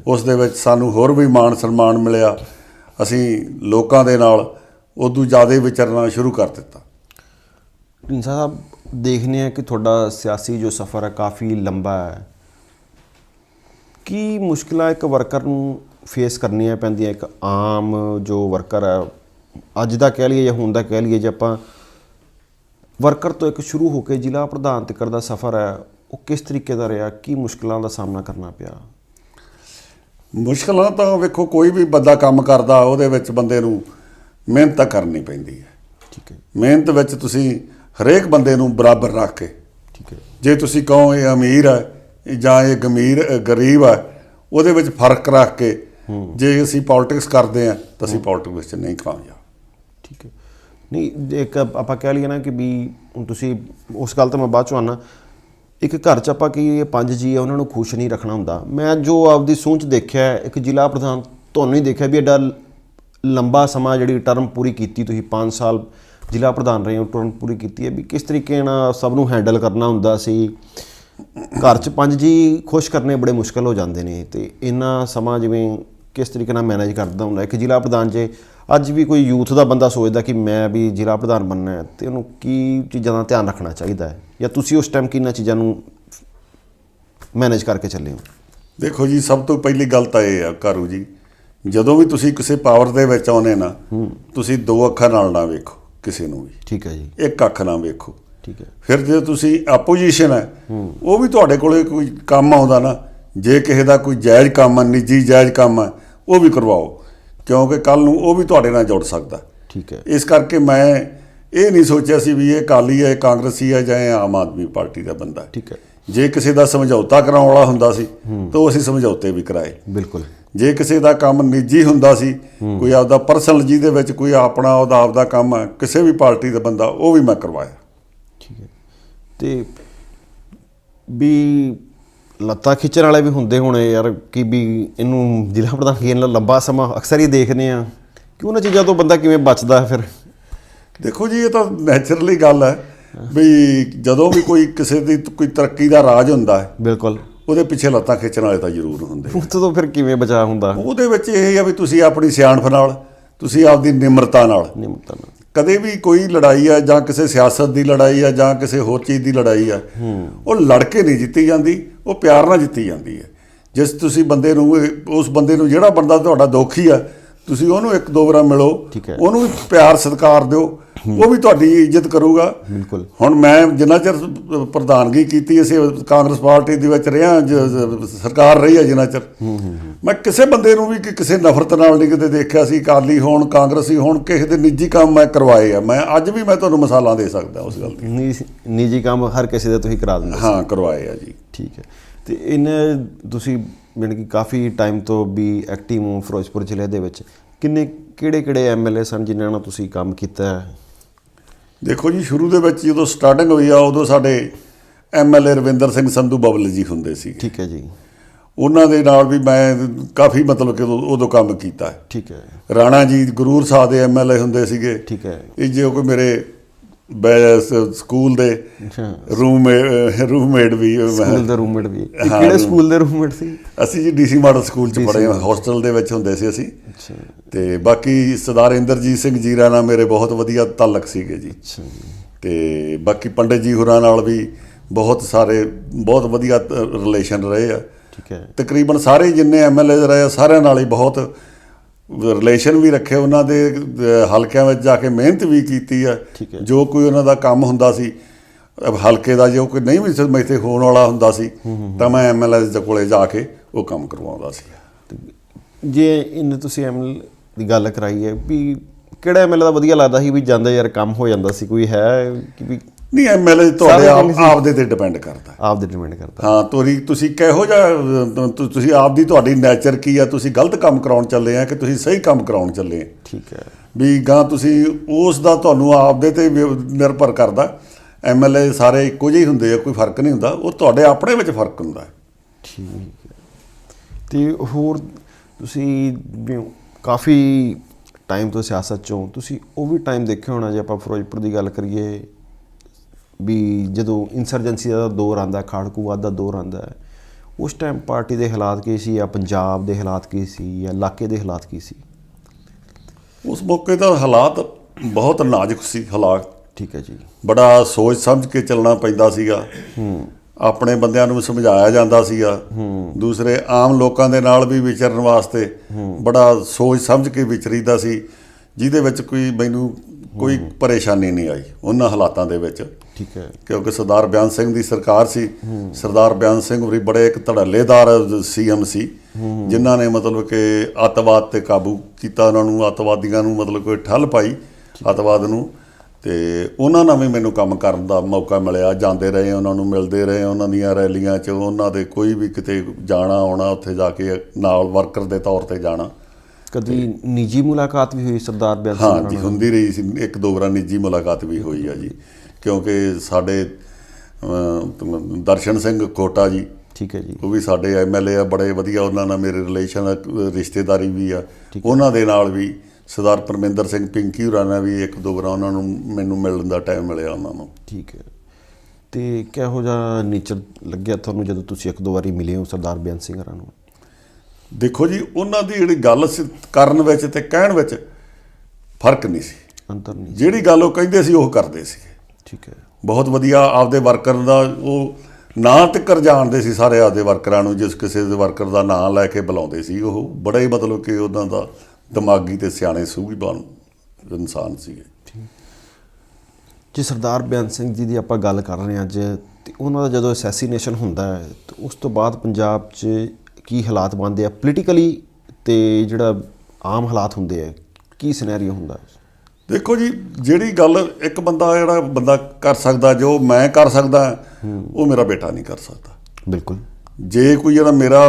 Speaker 1: ਉਸ ਦੇ ਵਿੱਚ ਸਾਨੂੰ ਹੋਰ ਵੀ ਮਾਣ ਸਨਮਾਨ ਮਿਲਿਆ। ਅਸੀਂ ਲੋਕਾਂ ਦੇ ਨਾਲ ਉਦੋਂ ਜ਼ਿਆਦਾ ਵਿਚਰਨਾ ਸ਼ੁਰੂ ਕਰ ਦਿੱਤਾ।
Speaker 2: ਢੀਂਡਸਾ ਸਾਹਿਬ ਦੇਖਨੇ ਆ ਕਿ ਤੁਹਾਡਾ ਸਿਆਸੀ ਜੋ ਸਫ਼ਰ ਹੈ ਕਾਫੀ ਲੰਬਾ ਹੈ। ਕੀ ਮੁਸ਼ਕਲਾਂ ਇੱਕ ਵਰਕਰ ਨੂੰ ਫੇਸ ਕਰਨੀਆਂ ਪੈਂਦੀਆਂ? ਇੱਕ ਆਮ ਜੋ ਵਰਕਰ ਹੈ ਅੱਜ ਦਾ ਕਹਿ ਲਈਏ ਜਾਂ ਹੁਣ ਦਾ ਕਹਿ ਲਈਏ ਜੇ ਆਪਾਂ ਵਰਕਰ ਤੋਂ ਇੱਕ ਸ਼ੁਰੂ ਹੋ ਕੇ ਜ਼ਿਲ੍ਹਾ ਪ੍ਰਧਾਨ ਤੱਕ ਦਾ ਸਫ਼ਰ ਹੈ ਉਹ ਕਿਸ ਤਰੀਕੇ ਦਾ ਰਿਹਾ? ਕੀ ਮੁਸ਼ਕਲਾਂ ਦਾ ਸਾਹਮਣਾ ਕਰਨਾ ਪਿਆ?
Speaker 1: ਮੁਸ਼ਕਲਾਂ ਤਾਂ ਵੇਖੋ ਕੋਈ ਵੀ ਬੰਦਾ ਕੰਮ ਕਰਦਾ ਉਹਦੇ ਵਿੱਚ ਬੰਦੇ ਨੂੰ ਮਿਹਨਤ ਤਾਂ ਕਰਨੀ ਪੈਂਦੀ ਹੈ।
Speaker 2: ਠੀਕ ਹੈ।
Speaker 1: ਮਿਹਨਤ ਵਿੱਚ ਤੁਸੀਂ ਹਰੇਕ ਬੰਦੇ ਨੂੰ ਬਰਾਬਰ ਰੱਖ ਕੇ।
Speaker 2: ਠੀਕ ਹੈ।
Speaker 1: ਜੇ ਤੁਸੀਂ ਕਹੋ ਇਹ ਅਮੀਰ ਹੈ ਜਾਂ ਇਹ ਗਮੀਰ ਗਰੀਬ ਹੈ ਉਹਦੇ ਵਿੱਚ ਫ਼ਰਕ ਰੱਖ ਕੇ ਜੇ ਅਸੀਂ ਪੋਲਿਟਿਕਸ ਕਰਦੇ ਆ ਤਾਂ ਅਸੀਂ ਪੋਲਿਟਿਕਸ ਵਿੱਚ ਨਹੀਂ ਕਾਮਯਾਬ
Speaker 2: ਠੀਕ ਹੈ। ਨਹੀਂ ਇੱਕ ਆਪਾਂ ਕਹਿ ਲਈਏ ਨਾ ਕਿ ਵੀ ਹੁਣ ਤੁਸੀਂ ਉਸ ਗੱਲ ਤੇ ਮੈਂ ਬਾਅਦ ਚ ਆਉਣਾ ਇੱਕ ਘਰ ਚ ਆਪਾਂ ਕੀ ਇਹ ਪੰਜ ਜੀ ਆ ਉਹਨਾਂ ਨੂੰ ਖੁਸ਼ ਨਹੀਂ ਰੱਖਣਾ ਹੁੰਦਾ। ਮੈਂ ਜੋ ਆਪਦੀ ਸੋਚ ਦੇਖਿਆ ਇੱਕ ਜ਼ਿਲ੍ਹਾ ਪ੍ਰਧਾਨ ਤੁਹਾਨੂੰ ਹੀ ਦੇਖਿਆ ਵੀ ਐਡਾ ਲੰਬਾ ਸਮਾਂ ਜਿਹੜੀ ਟਰਮ ਪੂਰੀ ਕੀਤੀ ਤੁਸੀਂ 5 ਸਾਲ ਜ਼ਿਲ੍ਹਾ ਪ੍ਰਧਾਨ ਰਹੇ ਹੋ ਟਰਮ ਪੂਰੀ ਕੀਤੀ ਹੈ ਵੀ ਕਿਸ ਤਰੀਕੇ ਨਾਲ ਸਭ ਨੂੰ ਹੈਂਡਲ ਕਰਨਾ ਹੁੰਦਾ ਸੀ? ਘਰ ਚ ਪੰਜ ਜੀ ਖੁਸ਼ ਕਰਨੇ ਬੜੇ ਮੁਸ਼ਕਲ ਹੋ ਜਾਂਦੇ ਨੇ ਤੇ ਇੰਨਾ ਸਮਾਂ ਜਿਵੇਂ ਕਿਸ ਤਰੀਕੇ ਨਾਲ ਮੈਨੇਜ ਕਰਦਾ ਹੁੰਦਾ? ਇੱਕ ਜ਼ਿਲ੍ਹਾ ਪ੍ਰਧਾਨ ਜੇ ਅੱਜ ਵੀ ਕੋਈ ਯੂਥ ਦਾ ਬੰਦਾ ਸੋਚਦਾ ਕਿ ਮੈਂ ਵੀ ਜ਼ਿਲ੍ਹਾ ਪ੍ਰਧਾਨ ਬਣਨਾ ਹੈ ਤੇ ਉਹਨੂੰ ਕੀ ਚੀਜ਼ਾਂ ਦਾ ਧਿਆਨ ਰੱਖਣਾ ਚਾਹੀਦਾ ਹੈ? ਜਾਂ ਤੁਸੀਂ ਉਸ ਟਾਈਮ ਕਿੰਨਾ ਚੀਜ਼ਾਂ ਨੂੰ ਮੈਨੇਜ ਕਰਕੇ ਚੱਲੇ ਹੋ?
Speaker 1: ਦੇਖੋ ਜੀ ਸਭ ਤੋਂ ਪਹਿਲੀ ਗੱਲ ਤਾਂ ਇਹ ਆ ਕਾਰੂ ਜੀ ਜਦੋਂ ਵੀ ਤੁਸੀਂ ਕਿਸੇ ਪਾਵਰ ਦੇ ਵਿੱਚ ਆਉਨੇ ਨਾ ਤੁਸੀਂ ਦੋ ਅੱਖਾਂ ਨਾਲ ਨਾ ਵੇਖੋ। ਕਿਸੇ ਨੂੰ ਵੀ।
Speaker 2: ਠੀਕ ਹੈ ਜੀ।
Speaker 1: ਇੱਕ ਅੱਖ ਨਾਲ ਵੇਖੋ।
Speaker 2: ਠੀਕ ਹੈ।
Speaker 1: ਫਿਰ ਜੇ ਤੁਸੀਂ ਆਪੋਜੀਸ਼ਨ ਹੈ ਉਹ ਵੀ ਤੁਹਾਡੇ ਕੋਲੇ ਕੋਈ ਕੰਮ ਆਉਂਦਾ ਨਾ ਜੇ ਕਿਸੇ ਦਾ ਕੋਈ ਜਾਇਜ਼ ਕੰਮ ਹੈ ਨਿੱਜੀ ਜਾਇਜ਼ ਕੰਮ ਹੈ ਉਹ ਵੀ ਕਰਵਾਓ। ਕਿਉਂਕਿ ਕੱਲ ਨੂੰ ਉਹ ਵੀ ਤੁਹਾਡੇ ਨਾਲ ਜੁੜ ਸਕਦਾ।
Speaker 2: ਠੀਕ ਹੈ।
Speaker 1: ਇਸ ਕਰਕੇ ਮੈਂ ਇਹ ਨਹੀਂ ਸੋਚਿਆ ਸੀ ਵੀ ਇਹ ਅਕਾਲੀ ਹੈ ਇਹ ਕਾਂਗਰਸੀ ਹੈ ਜਾਂ ਆਮ ਆਦਮੀ ਪਾਰਟੀ ਦਾ ਬੰਦਾ
Speaker 2: ਠੀਕ ਹੈ।
Speaker 1: ਜੇ ਕਿਸੇ ਦਾ ਸਮਝੌਤਾ ਕਰਾਉਣ ਵਾਲਾ ਹੁੰਦਾ ਸੀ ਤਾਂ ਉਹ ਅਸੀਂ ਸਮਝੌਤੇ ਵੀ ਕਰਾਏ।
Speaker 2: ਬਿਲਕੁਲ।
Speaker 1: ਜੇ ਕਿਸੇ ਦਾ ਕੰਮ ਨਿੱਜੀ ਹੁੰਦਾ ਸੀ ਕੋਈ ਆਪਦਾ ਪਰਸਨਲ ਜਿਹਦੇ ਵਿੱਚ ਕੋਈ ਆਪਣਾ ਉਹਦਾ ਆਪਦਾ ਕੰਮ ਹੈ ਕਿਸੇ ਵੀ ਪਾਰਟੀ ਦਾ ਬੰਦਾ ਉਹ ਵੀ ਮੈਂ ਕਰਵਾਇਆ।
Speaker 2: ਠੀਕ ਹੈ। ਤੇ ਵੀ ਲੱਤਾਂ ਖਿੱਚਣ ਵਾਲੇ ਵੀ ਹੁੰਦੇ ਹੋਣੇ ਯਾਰ ਕਿ ਵੀ ਇਹਨੂੰ ਜ਼ਿਲ੍ਹਾ ਪ੍ਰਧਾਨ ਕੀ ਨਾਲ ਲੰਬਾ ਸਮਾਂ ਅਕਸਰ ਹੀ ਦੇਖਦੇ ਆ ਕਿ ਉਹਨਾਂ ਚੀਜ਼ਾਂ ਤੋਂ ਬੰਦਾ ਕਿਵੇਂ ਬਚਦਾ ਹੈ ਫਿਰ?
Speaker 1: ਦੇਖੋ ਜੀ ਇਹ ਤਾਂ ਨੈਚੁਰਲੀ ਗੱਲ ਹੈ ਵੀ ਜਦੋਂ ਵੀ ਕੋਈ ਕਿਸੇ ਦੀ ਕੋਈ ਤਰੱਕੀ ਦਾ ਰਾਜ ਹੁੰਦਾ ਹੈ
Speaker 2: ਬਿਲਕੁਲ।
Speaker 1: ਉਹਦੇ ਪਿੱਛੇ ਲੱਤਾਂ ਖਿੱਚਣ ਵਾਲੇ ਤਾਂ ਜ਼ਰੂਰ ਹੁੰਦੇ
Speaker 2: ਉਸ ਤੋਂ ਫਿਰ ਕਿਵੇਂ ਬਚਾ ਹੁੰਦਾ?
Speaker 1: ਉਹਦੇ ਵਿੱਚ ਇਹ ਆ ਵੀ ਤੁਸੀਂ ਆਪਣੀ ਸਿਆਣਪ ਨਾਲ ਤੁਸੀਂ ਆਪਦੀ ਨਿਮਰਤਾ ਨਾਲ।
Speaker 2: ਨਿਮਰਤਾ ਨਾਲ।
Speaker 1: ਕਦੇ ਵੀ ਕੋਈ ਲੜਾਈ ਆ ਜਾਂ ਕਿਸੇ ਸਿਆਸਤ ਦੀ ਲੜਾਈ ਆ ਜਾਂ ਕਿਸੇ ਹੋਰ ਚੀਜ਼ ਦੀ ਲੜਾਈ ਆ ਉਹ ਲੜ ਕੇ ਨਹੀਂ ਜਿੱਤੀ ਜਾਂਦੀ ਉਹ ਪਿਆਰ ਨਾਲ ਜਿੱਤੀ ਜਾਂਦੀ ਹੈ। ਜਿਸ ਤੁਸੀਂ ਬੰਦੇ ਨੂੰ ਇਹ- ਉਸ ਬੰਦੇ ਨੂੰ ਜਿਹੜਾ ਬੰਦਾ ਤੁਹਾਡਾ ਦੋਖੀ ਆ ਤੁਸੀਂ ਉਹਨੂੰ ਇੱਕ ਦੋ ਵਾਰ ਮਿਲੋ
Speaker 2: ਠੀਕ ਹੈ।
Speaker 1: ਉਹਨੂੰ ਵੀ ਪਿਆਰ ਸਤਿਕਾਰ ਦਿਓ ਉਹ ਵੀ ਤੁਹਾਡੀ ਇੱਜ਼ਤ ਕਰੂਗਾ।
Speaker 2: ਬਿਲਕੁਲ।
Speaker 1: ਹੁਣ ਮੈਂ ਜਿੰਨਾ ਚਿਰ ਪ੍ਰਧਾਨਗੀ ਕੀਤੀ ਅਸੀਂ ਕਾਂਗਰਸ ਪਾਰਟੀ ਦੇ ਵਿੱਚ ਰਿਹਾ ਸਰਕਾਰ ਰਹੀ ਹੈ ਜਿੰਨਾ ਚਿਰ। ਮੈਂ ਕਿਸੇ ਬੰਦੇ ਨੂੰ ਵੀ ਕਿ ਕਿਸੇ ਨਫ਼ਰਤ ਨਾਲ ਨਹੀਂ ਕਿਤੇ ਦੇਖਿਆ ਸੀ ਅਕਾਲੀ ਹੋਣ ਕਾਂਗਰਸੀ ਹੋਣ ਕਿਸੇ ਦੇ ਨਿੱਜੀ ਕੰਮ ਮੈਂ ਕਰਵਾਏ ਆ। ਮੈਂ ਅੱਜ ਵੀ ਮੈਂ ਤੁਹਾਨੂੰ ਮਿਸਾਲਾਂ ਦੇ ਸਕਦਾ ਉਸ ਗੱਲ ਦੀ।
Speaker 2: ਨਿੱਜੀ ਕੰਮ ਹਰ ਕਿਸੇ ਦੇ ਤੁਸੀਂ ਕਰਾ ਦਿੰਦੇ
Speaker 1: ਹਾਂ ਕਰਵਾਏ ਆ ਜੀ।
Speaker 2: ਠੀਕ ਹੈ। ਤੇ ਇਹਨੇ ਤੁਸੀਂ ਜਾਣੀ ਕਿ ਕਾਫੀ ਟਾਈਮ ਤੋਂ ਵੀ ਐਕਟਿਵ ਹੋ ਫਿਰੋਜ਼ਪੁਰ ਜ਼ਿਲ੍ਹੇ ਦੇ ਵਿੱਚ। ਕਿੰਨੇ ਕਿਹੜੇ ਕਿਹੜੇ ਐਮਐਲਏ ਸਨ ਜਿਨ੍ਹਾਂ ਨਾਲ ਤੁਸੀਂ ਕੰਮ ਕੀਤਾ? ਹੈ
Speaker 1: ਦੇਖੋ ਜੀ ਸ਼ੁਰੂ ਦੇ ਵਿੱਚ ਜਦੋਂ ਸਟਾਰਟਿੰਗ ਹੋਈ ਆ ਉਦੋਂ ਸਾਡੇ ਐਮਐਲਏ ਰਵਿੰਦਰ ਸਿੰਘ ਸੰਧੂ ਬਬਲ ਜੀ ਹੁੰਦੇ ਸੀ।
Speaker 2: ਠੀਕ ਹੈ ਜੀ।
Speaker 1: ਉਹਨਾਂ ਦੇ ਨਾਲ ਵੀ ਮੈਂ ਕਾਫੀ ਮਤਲਬ ਕਿ ਉਦੋਂ ਕੰਮ ਕੀਤਾ।
Speaker 2: ਠੀਕ ਹੈ।
Speaker 1: ਰਾਣਾ ਜੀ ਗਰੂਰ ਸਾਹਿਬ ਦੇ ਐਮਐਲਏ ਹੁੰਦੇ ਸੀਗੇ।
Speaker 2: ਠੀਕ ਹੈ।
Speaker 1: ਇਹ ਜੇ ਕੋਈ ਮੇਰੇ ਸਕੂਲ ਦੇ
Speaker 2: ਅੱਛਾ।
Speaker 1: ਰੂਮ ਰੂਮਮੇਟ ਵੀ
Speaker 2: ਸਕੂਲ ਦੇ ਰੂਮਮੇਟ ਵੀ।
Speaker 1: ਹਾਂ,
Speaker 2: ਕਿਹੜੇ ਸਕੂਲ ਦੇ ਰੂਮਮੇਟ ਸੀ?
Speaker 1: ਅਸੀਂ ਜੀ ਡੀਸੀ ਮਾਡਲ ਸਕੂਲ ਚ ਪੜ੍ਹੇ
Speaker 2: model।
Speaker 1: ਹੋਸਟਲ ਦੇ ਵਿੱਚ ਹੁੰਦੇ ਸੀ ਅਸੀਂ।
Speaker 2: ਅੱਛਾ।
Speaker 1: ਤੇ ਬਾਕੀ ਸਰਦਾਰ ਇੰਦਰਜੀਤ ਸਿੰਘ ਜੀਰਾ ਨਾਲ ਮੇਰੇ ਬਹੁਤ ਵਧੀਆ ਤਾਲਕ ਸੀਗੇ ਜੀ।
Speaker 2: ਅੱਛਾ ਜੀ।
Speaker 1: ਤੇ ਬਾਕੀ ਪੰਡਿਤ ਜੀ ਹੋਰਾਂ ਨਾਲ ਵੀ ਬਹੁਤ ਸਾਰੇ ਬਹੁਤ ਵਧੀਆ ਰਿਲੇਸ਼ਨ ਰਹੇ ਆ।
Speaker 2: ਠੀਕ ਹੈ।
Speaker 1: ਤਕਰੀਬਨ ਸਾਰੇ ਜਿੰਨੇ ਐਮਐਲਏ ਰਹੇ ਆ, ਸਾਰਿਆਂ ਨਾਲ ਹੀ ਬਹੁਤ ਰਿਲੇਸ਼ਨ ਵੀ ਰੱਖੇ ਉਹਨਾਂ ਦੇ ਹਲਕਿਆਂ ਵਿੱਚ ਜਾ ਕੇ ਮਿਹਨਤ ਵੀ ਕੀਤੀ ਆ। ਜੋ ਕੋਈ ਉਹਨਾਂ ਦਾ ਕੰਮ ਹੁੰਦਾ ਸੀ ਹਲਕੇ ਦਾ ਜੋ ਕੋਈ ਨਹੀਂ ਵੀ ਮੈਥੇ ਹੋਣ ਵਾਲਾ ਹੁੰਦਾ ਸੀ ਤਾਂ ਮੈਂ ਐਮਐਲਏ ਦੇ ਕੋਲੇ ਜਾ ਕੇ ਉਹ ਕੰਮ ਕਰਵਾਉਂਦਾ ਸੀ।
Speaker 2: ਜੇ ਇਹਨੇ ਤੁਸੀਂ ਐਮਐਲ ਦੀ ਗੱਲ ਕਰਾਈ ਹੈ ਵੀ ਕਿਹੜਾ ਐਮਐਲ ਦਾ ਵਧੀਆ ਲੱਗਦਾ ਸੀ ਵੀ ਜਾਂਦਾ ਯਾਰ ਕੰਮ ਹੋ ਜਾਂਦਾ ਸੀ ਕੋਈ ਹੈ ਕਿ ਵੀ
Speaker 1: ਨਹੀਂ ਐਮਐਲਏ ਤੁਹਾਡੇ ਆਪ
Speaker 2: ਚੰਗੇ ਸੀ।
Speaker 1: ਆਪਦੇ ਤੇ ਡਿਪੈਂਡ ਕਰਦਾ।
Speaker 2: ਆਪ ਦੇ ਡਿਪੈਂਡ ਕਰਦਾ।
Speaker 1: ਹਾਂ ਤੋਰੀ ਤੁਸੀਂ ਕਿਹੋ ਜਿਹਾ ਅਹ, ਤੁ- ਤੁਸੀਂ ਆਪ ਦੀ ਤੁਹਾਡੀ ਨੇਚਰ ਕੀ ਆ? ਤੁਸੀਂ ਗਲਤ ਕੰਮ ਕਰਾਉਣ ਚੱਲੇ ਆ ਕਿ ਤੁਸੀਂ ਸਹੀ ਕੰਮ ਕਰਾਉਣ ਚੱਲੇ ਆ?
Speaker 2: ਠੀਕ ਹੈ।
Speaker 1: ਵੀ ਗਾਂ ਤੁਸੀਂ ਉਸ ਦਾ ਤੁਹਾਨੂੰ ਆਪਦੇ ਤੇ ਵੀ ਨਿਰਭਰ ਕਰਦਾ। ਐਮਐਲਏ ਸਾਰੇ ਇੱਕੋ ਜਿਹੇ ਹੀ ਹੁੰਦੇ ਆ ਕੋਈ ਫ਼ਰਕ ਨਹੀਂ ਹੁੰਦਾ। ਉਹ ਤੁਹਾਡੇ ਆਪਣੇ ਵਿੱਚ ਫ਼ਰਕ ਹੁੰਦਾ ਹੈ।
Speaker 2: ਠੀਕ ਹੈ। ਤੇ ਹੋਰ ਤੁਸੀਂ ਵੀ ਕਾਫੀ ਟਾਈਮ ਤੋਂ ਸਿਆਸਤ ਚੋਂ ਤੁਸੀਂ ਉਹ ਵੀ ਟਾਈਮ ਦੇਖਿਆ ਹੋਣਾ ਜੇ ਆਪਾਂ ਫਿਰੋਜ਼ਪੁਰ ਦੀ ਗੱਲ ਕਰੀਏ। ਵੀ ਜਦੋਂ ਇਨਸਰਜੈਂਸੀ ਦਾ ਦੌਰ ਆਂਦਾ ਖਾੜਕੂਵਾਦ ਦਾ ਦੌਰ ਆਂਦਾ ਹੈ ਉਸ ਟਾਈਮ ਪਾਰਟੀ ਦੇ ਹਾਲਾਤ ਕੀ ਸੀ ਜਾਂ ਪੰਜਾਬ ਦੇ ਹਾਲਾਤ ਕੀ ਸੀ ਜਾਂ ਇਲਾਕੇ ਦੇ ਹਾਲਾਤ ਕੀ ਸੀ?
Speaker 1: ਉਸ ਮੌਕੇ ਤਾਂ ਹਾਲਾਤ ਬਹੁਤ ਨਾਜ਼ੁਕ ਸੀ ਹਾਲਾਤ।
Speaker 2: ਠੀਕ ਹੈ ਜੀ।
Speaker 1: ਬੜਾ ਸੋਚ ਸਮਝ ਕੇ ਚੱਲਣਾ ਪੈਂਦਾ ਸੀਗਾ। ਆਪਣੇ ਬੰਦਿਆਂ ਨੂੰ ਸਮਝਾਇਆ ਜਾਂਦਾ ਸੀਗਾ। ਦੂਸਰੇ ਆਮ ਲੋਕਾਂ ਦੇ ਨਾਲ ਵੀ ਵਿਚਰਨ ਵਾਸਤੇ ਬੜਾ ਸੋਚ ਸਮਝ ਕੇ ਵਿਚਰੀਦਾ ਸੀ। ਜਿਹਦੇ ਵਿੱਚ ਕੋਈ ਮੈਨੂੰ ਕੋਈ ਪਰੇਸ਼ਾਨੀ ਨਹੀਂ ਆਈ ਉਹਨਾਂ ਹਾਲਾਤਾਂ ਦੇ ਵਿੱਚ।
Speaker 2: ਠੀਕ ਹੈ।
Speaker 1: ਕਿਉਂਕਿ ਸਰਦਾਰ ਬਿਆਨ ਸਿੰਘ ਦੀ ਸਰਕਾਰ ਸੀ। ਸਰਦਾਰ ਬਿਆਨ ਸਿੰਘ ਵੀ ਬੜੇ ਇੱਕ ਧੜੱਲੇਦਾਰ ਸੀਐਮ ਸੀ ਜਿਨ੍ਹਾਂ ਨੇ ਮਤਲਬ ਕਿ ਅੱਤਵਾਦ ਤੇ ਕਾਬੂ ਕੀਤਾ ਉਹਨਾਂ ਨੂੰ ਅੱਤਵਾਦੀਆਂ ਨੂੰ ਮਤਲਬ ਕੋਈ ਠੱਲ ਪਾਈ ਅੱਤਵਾਦ ਨੂੰ। ਤੇ ਉਹਨਾਂ ਨਾਲ ਵੀ ਮੈਨੂੰ ਕੰਮ ਕਰਨ ਦਾ ਮੌਕਾ ਮਿਲਿਆ। ਜਾਂਦੇ ਰਹੇ ਉਹਨਾਂ ਨੂੰ ਮਿਲਦੇ ਰਹੇ ਉਹਨਾਂ ਦੀਆਂ ਰੈਲੀਆਂ 'ਚ ਉਹਨਾਂ ਦੇ ਕੋਈ ਵੀ ਕਿਤੇ ਜਾਣਾ ਆਉਣਾ ਉੱਥੇ ਜਾ ਕੇ ਨਾਲ ਵਰਕਰ ਦੇ ਤੌਰ ਤੇ ਜਾਣਾ।
Speaker 2: ਕਦੀ ਨਿੱਜੀ ਮੁਲਾਕਾਤ ਵੀ ਹੋਈ ਸਰਦਾਰ ਬਿਆਨ ਸਿੰਘ
Speaker 1: ਹਾਂ ਜੀ? ਹੁੰਦੀ ਰਹੀ ਸੀ। ਇੱਕ ਦੋ ਵਾਰ ਨਿੱਜੀ ਮੁਲਾਕਾਤ ਵੀ ਹੋਈ ਆ ਜੀ। ਕਿਉਂਕਿ ਸਾਡੇ ਦਰਸ਼ਨ ਸਿੰਘ ਕੋਟਾ ਜੀ
Speaker 2: ਠੀਕ ਹੈ ਜੀ।
Speaker 1: ਉਹ ਵੀ ਸਾਡੇ ਐਮਐਲਏ ਆ ਬੜੇ ਵਧੀਆ ਉਹਨਾਂ ਨਾਲ ਮੇਰੇ ਰਿਲੇਸ਼ਨ ਰਿਸ਼ਤੇਦਾਰੀ ਵੀ ਆ। ਉਹਨਾਂ ਦੇ ਨਾਲ ਵੀ ਸਰਦਾਰ ਪਰਮਿੰਦਰ ਸਿੰਘ ਪਿੰਕੀ ਹੋਰਾਂ ਨਾਲ ਵੀ ਇੱਕ ਦੋ ਵਾਰ ਉਹਨਾਂ ਨੂੰ ਮੈਨੂੰ ਮਿਲਣ ਦਾ ਟਾਈਮ ਮਿਲਿਆ ਉਹਨਾਂ ਨੂੰ।
Speaker 2: ਠੀਕ ਹੈ। ਤੇ ਕਿਹੋ ਜਿਹਾ ਨੇਚਰ ਲੱਗਿਆ ਤੁਹਾਨੂੰ ਜਦੋਂ ਤੁਸੀਂ ਇੱਕ ਦੋ ਵਾਰੀ ਮਿਲੇ ਹੋ ਸਰਦਾਰ ਬਿਆਨ ਸਿੰਘ ਹੋਰਾਂ ਨੂੰ
Speaker 1: ਦੇਖੋ ਜੀ ਉਹਨਾਂ ਦੀ ਜਿਹੜੀ ਗੱਲ ਸੀ ਕਰਨ ਵਿੱਚ ਤੇ ਕਹਿਣ ਵਿੱਚ ਫ਼ਰਕ ਨਹੀਂ ਸੀ।
Speaker 2: ਅੰਤਰ ਨਹੀਂ
Speaker 1: ਜਿਹੜੀ ਗੱਲ ਉਹ ਕਹਿੰਦੇ ਸੀ ਉਹ ਕਰਦੇ ਸੀ।
Speaker 2: ਠੀਕ ਹੈ।
Speaker 1: ਬਹੁਤ ਵਧੀਆ ਆਪਦੇ ਵਰਕਰ ਦਾ ਉਹ ਨਾਂ ਤੱਕਰ ਜਾਣਦੇ ਸੀ ਸਾਰੇ ਆਪਦੇ ਵਰਕਰਾਂ ਨੂੰ ਜਿਸ ਕਿਸੇ ਦੇ ਵਰਕਰ ਦਾ ਨਾਂ ਲੈ ਕੇ ਬੁਲਾਉਂਦੇ ਸੀ। ਉਹ ਬੜਾ ਹੀ ਮਤਲਬ ਕਿ ਉਹਨਾਂ ਦਾ ਦਿਮਾਗੀ ਤੇ ਸਿਆਣੇ ਸੂਝਵਾਨ ਇਨਸਾਨ ਸੀਗੇ।
Speaker 2: ਜੇ ਸਰਦਾਰ ਬਿਆਨ ਸਿੰਘ ਜੀ ਦੀ ਆਪਾਂ ਗੱਲ ਕਰ ਰਹੇ ਹਾਂ ਅੱਜ ਤੇ ਉਹਨਾਂ ਦਾ ਜਦੋਂ ਅਸੈਸੀਨੇਸ਼ਨ ਹੁੰਦਾ ਹੈ ਤੇ ਉਸ ਤੋਂ ਬਾਅਦ ਪੰਜਾਬ 'ਚ ਕੀ ਹਾਲਾਤ ਬਣਦੇ ਆ ਪੋਲੀਟੀਕਲੀ ਤੇ ਜਿਹੜਾ ਆਮ ਹਾਲਾਤ ਹੁੰਦੇ ਆ ਕੀ ਸਿਨੈਰੀਓ ਹੁੰਦਾ?
Speaker 1: ਦੇਖੋ ਜੀ ਜਿਹੜੀ ਗੱਲ ਇੱਕ ਬੰਦਾ ਜਿਹੜਾ ਬੰਦਾ ਕਰ ਸਕਦਾ ਜੋ ਮੈਂ ਕਰ ਸਕਦਾ ਉਹ ਮੇਰਾ ਬੇਟਾ ਨਹੀਂ ਕਰ ਸਕਦਾ।
Speaker 2: ਬਿਲਕੁਲ।
Speaker 1: ਜੇ ਕੋਈ ਜਿਹੜਾ ਮੇਰਾ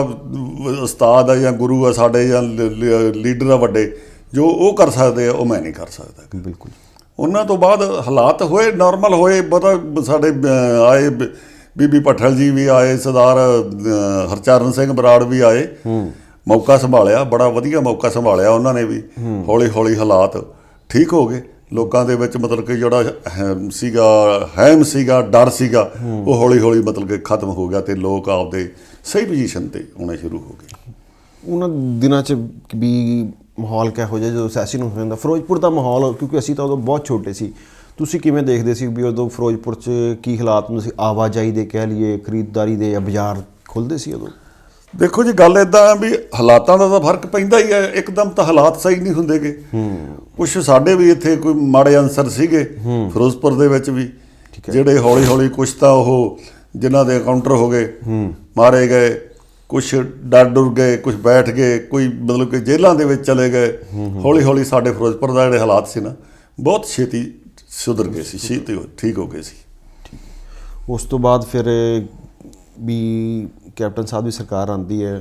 Speaker 1: ਉਸਤਾਦ ਹੈ ਜਾਂ ਗੁਰੂ ਹੈ ਸਾਡੇ ਜਾਂ ਲੀਡਰ ਆ ਵੱਡੇ ਜੋ ਉਹ ਕਰ ਸਕਦੇ ਆ ਉਹ ਮੈਂ ਨਹੀਂ ਕਰ ਸਕਦਾ।
Speaker 2: ਬਿਲਕੁਲ।
Speaker 1: ਉਹਨਾਂ ਤੋਂ ਬਾਅਦ ਹਾਲਾਤ ਹੋਏ ਨਾਰਮਲ ਹੋਏ ਪਤਾ ਸਾਡੇ ਆਏ ਬੀਬੀ ਪਠਲ ਜੀ ਵੀ ਆਏ ਸਰਦਾਰ ਹਰਚਰਨ ਸਿੰਘ ਬਰਾੜ ਵੀ ਆਏ। ਮੌਕਾ ਸੰਭਾਲਿਆ ਬੜਾ ਵਧੀਆ ਮੌਕਾ ਸੰਭਾਲਿਆ ਉਹਨਾਂ ਨੇ ਵੀ। ਹੌਲੀ ਹੌਲੀ ਹਾਲਾਤ ਠੀਕ ਹੋ ਗਏ। ਲੋਕਾਂ ਦੇ ਵਿੱਚ ਮਤਲਬ ਕਿ ਜਿਹੜਾ ਸੀਗਾ ਹੈਮ ਸੀਗਾ ਡਰ ਸੀਗਾ ਉਹ ਹੌਲੀ ਹੌਲੀ ਮਤਲਬ ਕਿ ਖਤਮ ਹੋ ਗਿਆ ਤੇ ਲੋਕ ਆਪਦੇ ਸਹੀ ਪੋਜੀਸ਼ਨ ਤੇ ਆਉਣੇ ਸ਼ੁਰੂ ਹੋ ਗਏ।
Speaker 2: ਉਹਨਾਂ ਦਿਨਾਂ 'ਚ ਵੀ ਮਾਹੌਲ ਕਿਹੋ ਜਿਹਾ ਜਦੋਂ ਅਸੈਸੀਨ ਹੋ ਜਾਂਦਾ ਫਿਰੋਜ਼ਪੁਰ ਦਾ ਮਾਹੌਲ ਕਿਉਂਕਿ ਅਸੀਂ ਤਾਂ ਉਦੋਂ ਬਹੁਤ ਛੋਟੇ ਸੀ। ਤੁਸੀਂ ਕਿਵੇਂ ਦੇਖਦੇ ਸੀ ਵੀ ਉਦੋਂ ਫਿਰੋਜ਼ਪੁਰ 'ਚ ਕੀ ਹਾਲਾਤ ਹੁੰਦੇ ਸੀ? ਆਵਾਜਾਈ ਦੇ ਕਹਿ ਲਈਏ ਖਰੀਦਦਾਰੀ ਦੇ ਜਾਂ ਬਾਜ਼ਾਰ ਖੁੱਲਦੇ ਸੀ ਉਦੋਂ?
Speaker 1: ਦੇਖੋ ਜੀ ਗੱਲ ਇਦਾਂ ਵੀ ਹਾਲਾਤਾਂ ਦਾ ਤਾਂ ਫ਼ਰਕ ਪੈਂਦਾ ਹੀ ਹੈ। ਇੱਕਦਮ ਤਾਂ ਹਾਲਾਤ ਸਹੀ ਨਹੀਂ ਹੁੰਦੇਗੇ। ਕੁਝ ਸਾਡੇ ਵੀ ਇੱਥੇ ਕੋਈ ਮਾੜੇ ਅਨਸਰ ਸੀਗੇ ਫਿਰੋਜ਼ਪੁਰ ਦੇ ਵਿੱਚ ਵੀ। ਜਿਹੜੇ ਹੌਲੀ ਹੌਲੀ ਕੁਝ ਤਾਂ ਉਹ ਜਿਨ੍ਹਾਂ ਦੇ ਕਾਊਂਟਰ ਹੋ ਗਏ ਮਾਰੇ ਗਏ ਕੁਝ ਡਰ ਡੁਰ ਗਏ ਕੁਝ ਬੈਠ ਗਏ ਕੋਈ ਮਤਲਬ ਕਿ ਜੇਲ੍ਹਾਂ ਦੇ ਵਿੱਚ ਚਲੇ ਗਏ। ਹੌਲੀ ਹੌਲੀ ਸਾਡੇ ਫਿਰੋਜ਼ਪੁਰ ਦਾ ਜਿਹੜੇ ਹਾਲਾਤ ਸੀ ਨਾ ਬਹੁਤ ਛੇਤੀ ਸੁਧਰ ਗਏ ਸੀ ਛੇਤੀ ਹੋ- ਠੀਕ ਹੋ ਗਏ ਸੀ।
Speaker 2: ਉਸ ਤੋਂ ਬਾਅਦ ਫਿਰ ਵੀ ਕੈਪਟਨ ਸਾਹਿਬ ਦੀ ਸਰਕਾਰ ਆਂਦੀ ਹੈ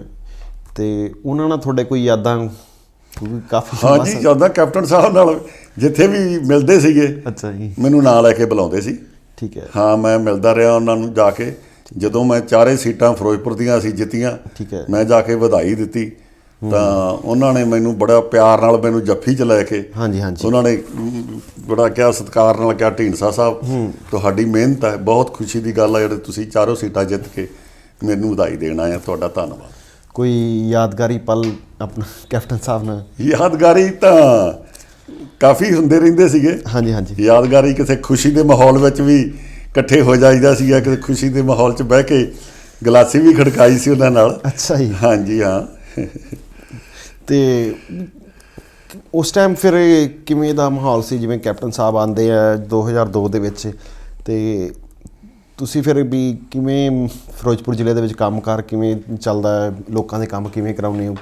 Speaker 2: ਤੇ ਉਹਨਾਂ ਨਾਲ ਤੁਹਾਡੇ ਕੋਈ ਯਾਦਾਂ ਕਿਉਂਕਿ ਕਾਫੀ
Speaker 1: ਹਾਂ ਜੀ ਜਦੋਂ ਕੈਪਟਨ ਸਾਹਿਬ ਨਾਲ ਜਿੱਥੇ ਵੀ ਮਿਲਦੇ ਸੀਗੇ
Speaker 2: ਅੱਛਾ ਜੀ।
Speaker 1: ਮੈਨੂੰ ਨਾਂ ਲੈ ਕੇ ਬੁਲਾਉਂਦੇ ਸੀ।
Speaker 2: ਠੀਕ ਹੈ।
Speaker 1: ਹਾਂ ਮੈਂ ਮਿਲਦਾ ਰਿਹਾ ਉਹਨਾਂ ਨੂੰ ਜਾ ਕੇ। ਜਦੋਂ ਮੈਂ ਚਾਰੇ ਸੀਟਾਂ ਫਿਰੋਜ਼ਪੁਰ ਦੀਆਂ ਸੀ ਜਿੱਤੀਆਂ
Speaker 2: ਠੀਕ ਹੈ।
Speaker 1: ਮੈਂ ਜਾ ਕੇ ਵਧਾਈ ਦਿੱਤੀ। ਤਾਂ ਉਹਨਾਂ ਨੇ ਮੈਨੂੰ ਬੜਾ ਪਿਆਰ ਨਾਲ ਮੈਨੂੰ ਜੱਫੀ 'ਚ ਲੈ ਕੇ
Speaker 2: ਹਾਂਜੀ ਹਾਂਜੀ।
Speaker 1: ਉਹਨਾਂ ਨੇ ਬੜਾ ਕਿਹਾ ਸਤਿਕਾਰ ਨਾਲ ਕਿਹਾ ਢੀਂਡਸਾ ਸਾਹਿਬ ਤੁਹਾਡੀ ਮਿਹਨਤ ਹੈ ਬਹੁਤ ਖੁਸ਼ੀ ਦੀ ਗੱਲ ਹੈ ਜਿਹੜੇ ਤੁਸੀਂ ਚਾਰੋਂ ਸੀਟਾਂ ਜਿੱਤ ਕੇ ਮੈਨੂੰ ਵਧਾਈ ਦੇਣ ਆਏ ਆ ਤੁਹਾਡਾ ਧੰਨਵਾਦ।
Speaker 2: ਕੋਈ ਯਾਦਗਾਰੀ ਪਲ ਆਪਣਾ ਕੈਪਟਨ ਸਾਹਿਬ ਨਾਲ?
Speaker 1: ਯਾਦਗਾਰੀ ਤਾਂ ਕਾਫੀ ਹੁੰਦੇ ਰਹਿੰਦੇ ਸੀਗੇ।
Speaker 2: ਹਾਂਜੀ ਹਾਂਜੀ।
Speaker 1: ਯਾਦਗਾਰੀ ਕਿਸੇ ਖੁਸ਼ੀ ਦੇ ਮਾਹੌਲ ਵਿੱਚ ਵੀ ਇਕੱਠੇ ਹੋ ਜਾਈਦਾ ਸੀਗਾ ਕਿਸੇ ਖੁਸ਼ੀ ਦੇ ਮਾਹੌਲ 'ਚ ਬਹਿ ਕੇ ਗਲਾਸੀ ਵੀ ਖੜਕਾਈ ਸੀ ਉਹਨਾਂ ਨਾਲ।
Speaker 2: ਅੱਛਾ ਜੀ।
Speaker 1: ਹਾਂਜੀ ਹਾਂ।
Speaker 2: ਤੇ ਉਸ ਟਾਈਮ ਫਿਰ ਇਹ ਕਿਵੇਂ ਦਾ ਮਾਹੌਲ ਸੀ? ਜਿਵੇਂ ਕੈਪਟਨ ਸਾਹਿਬ ਆਂਦੇ ਆ 2002 ਦੇ ਵਿੱਚ ਤੇ ਤੁਸੀਂ ਫਿਰ ਵੀ ਕਿਵੇਂ ਫਿਰੋਜ਼ਪੁਰ ਜ਼ਿਲ੍ਹੇ ਦੇ ਵਿੱਚ ਕੰਮਕਾਰ ਕਿਵੇਂ ਚੱਲਦਾ ਹੈ? ਲੋਕਾਂ ਦੇ ਕੰਮ ਕਿਵੇਂ ਕਰਾਉਂਦੇ ਹੋ?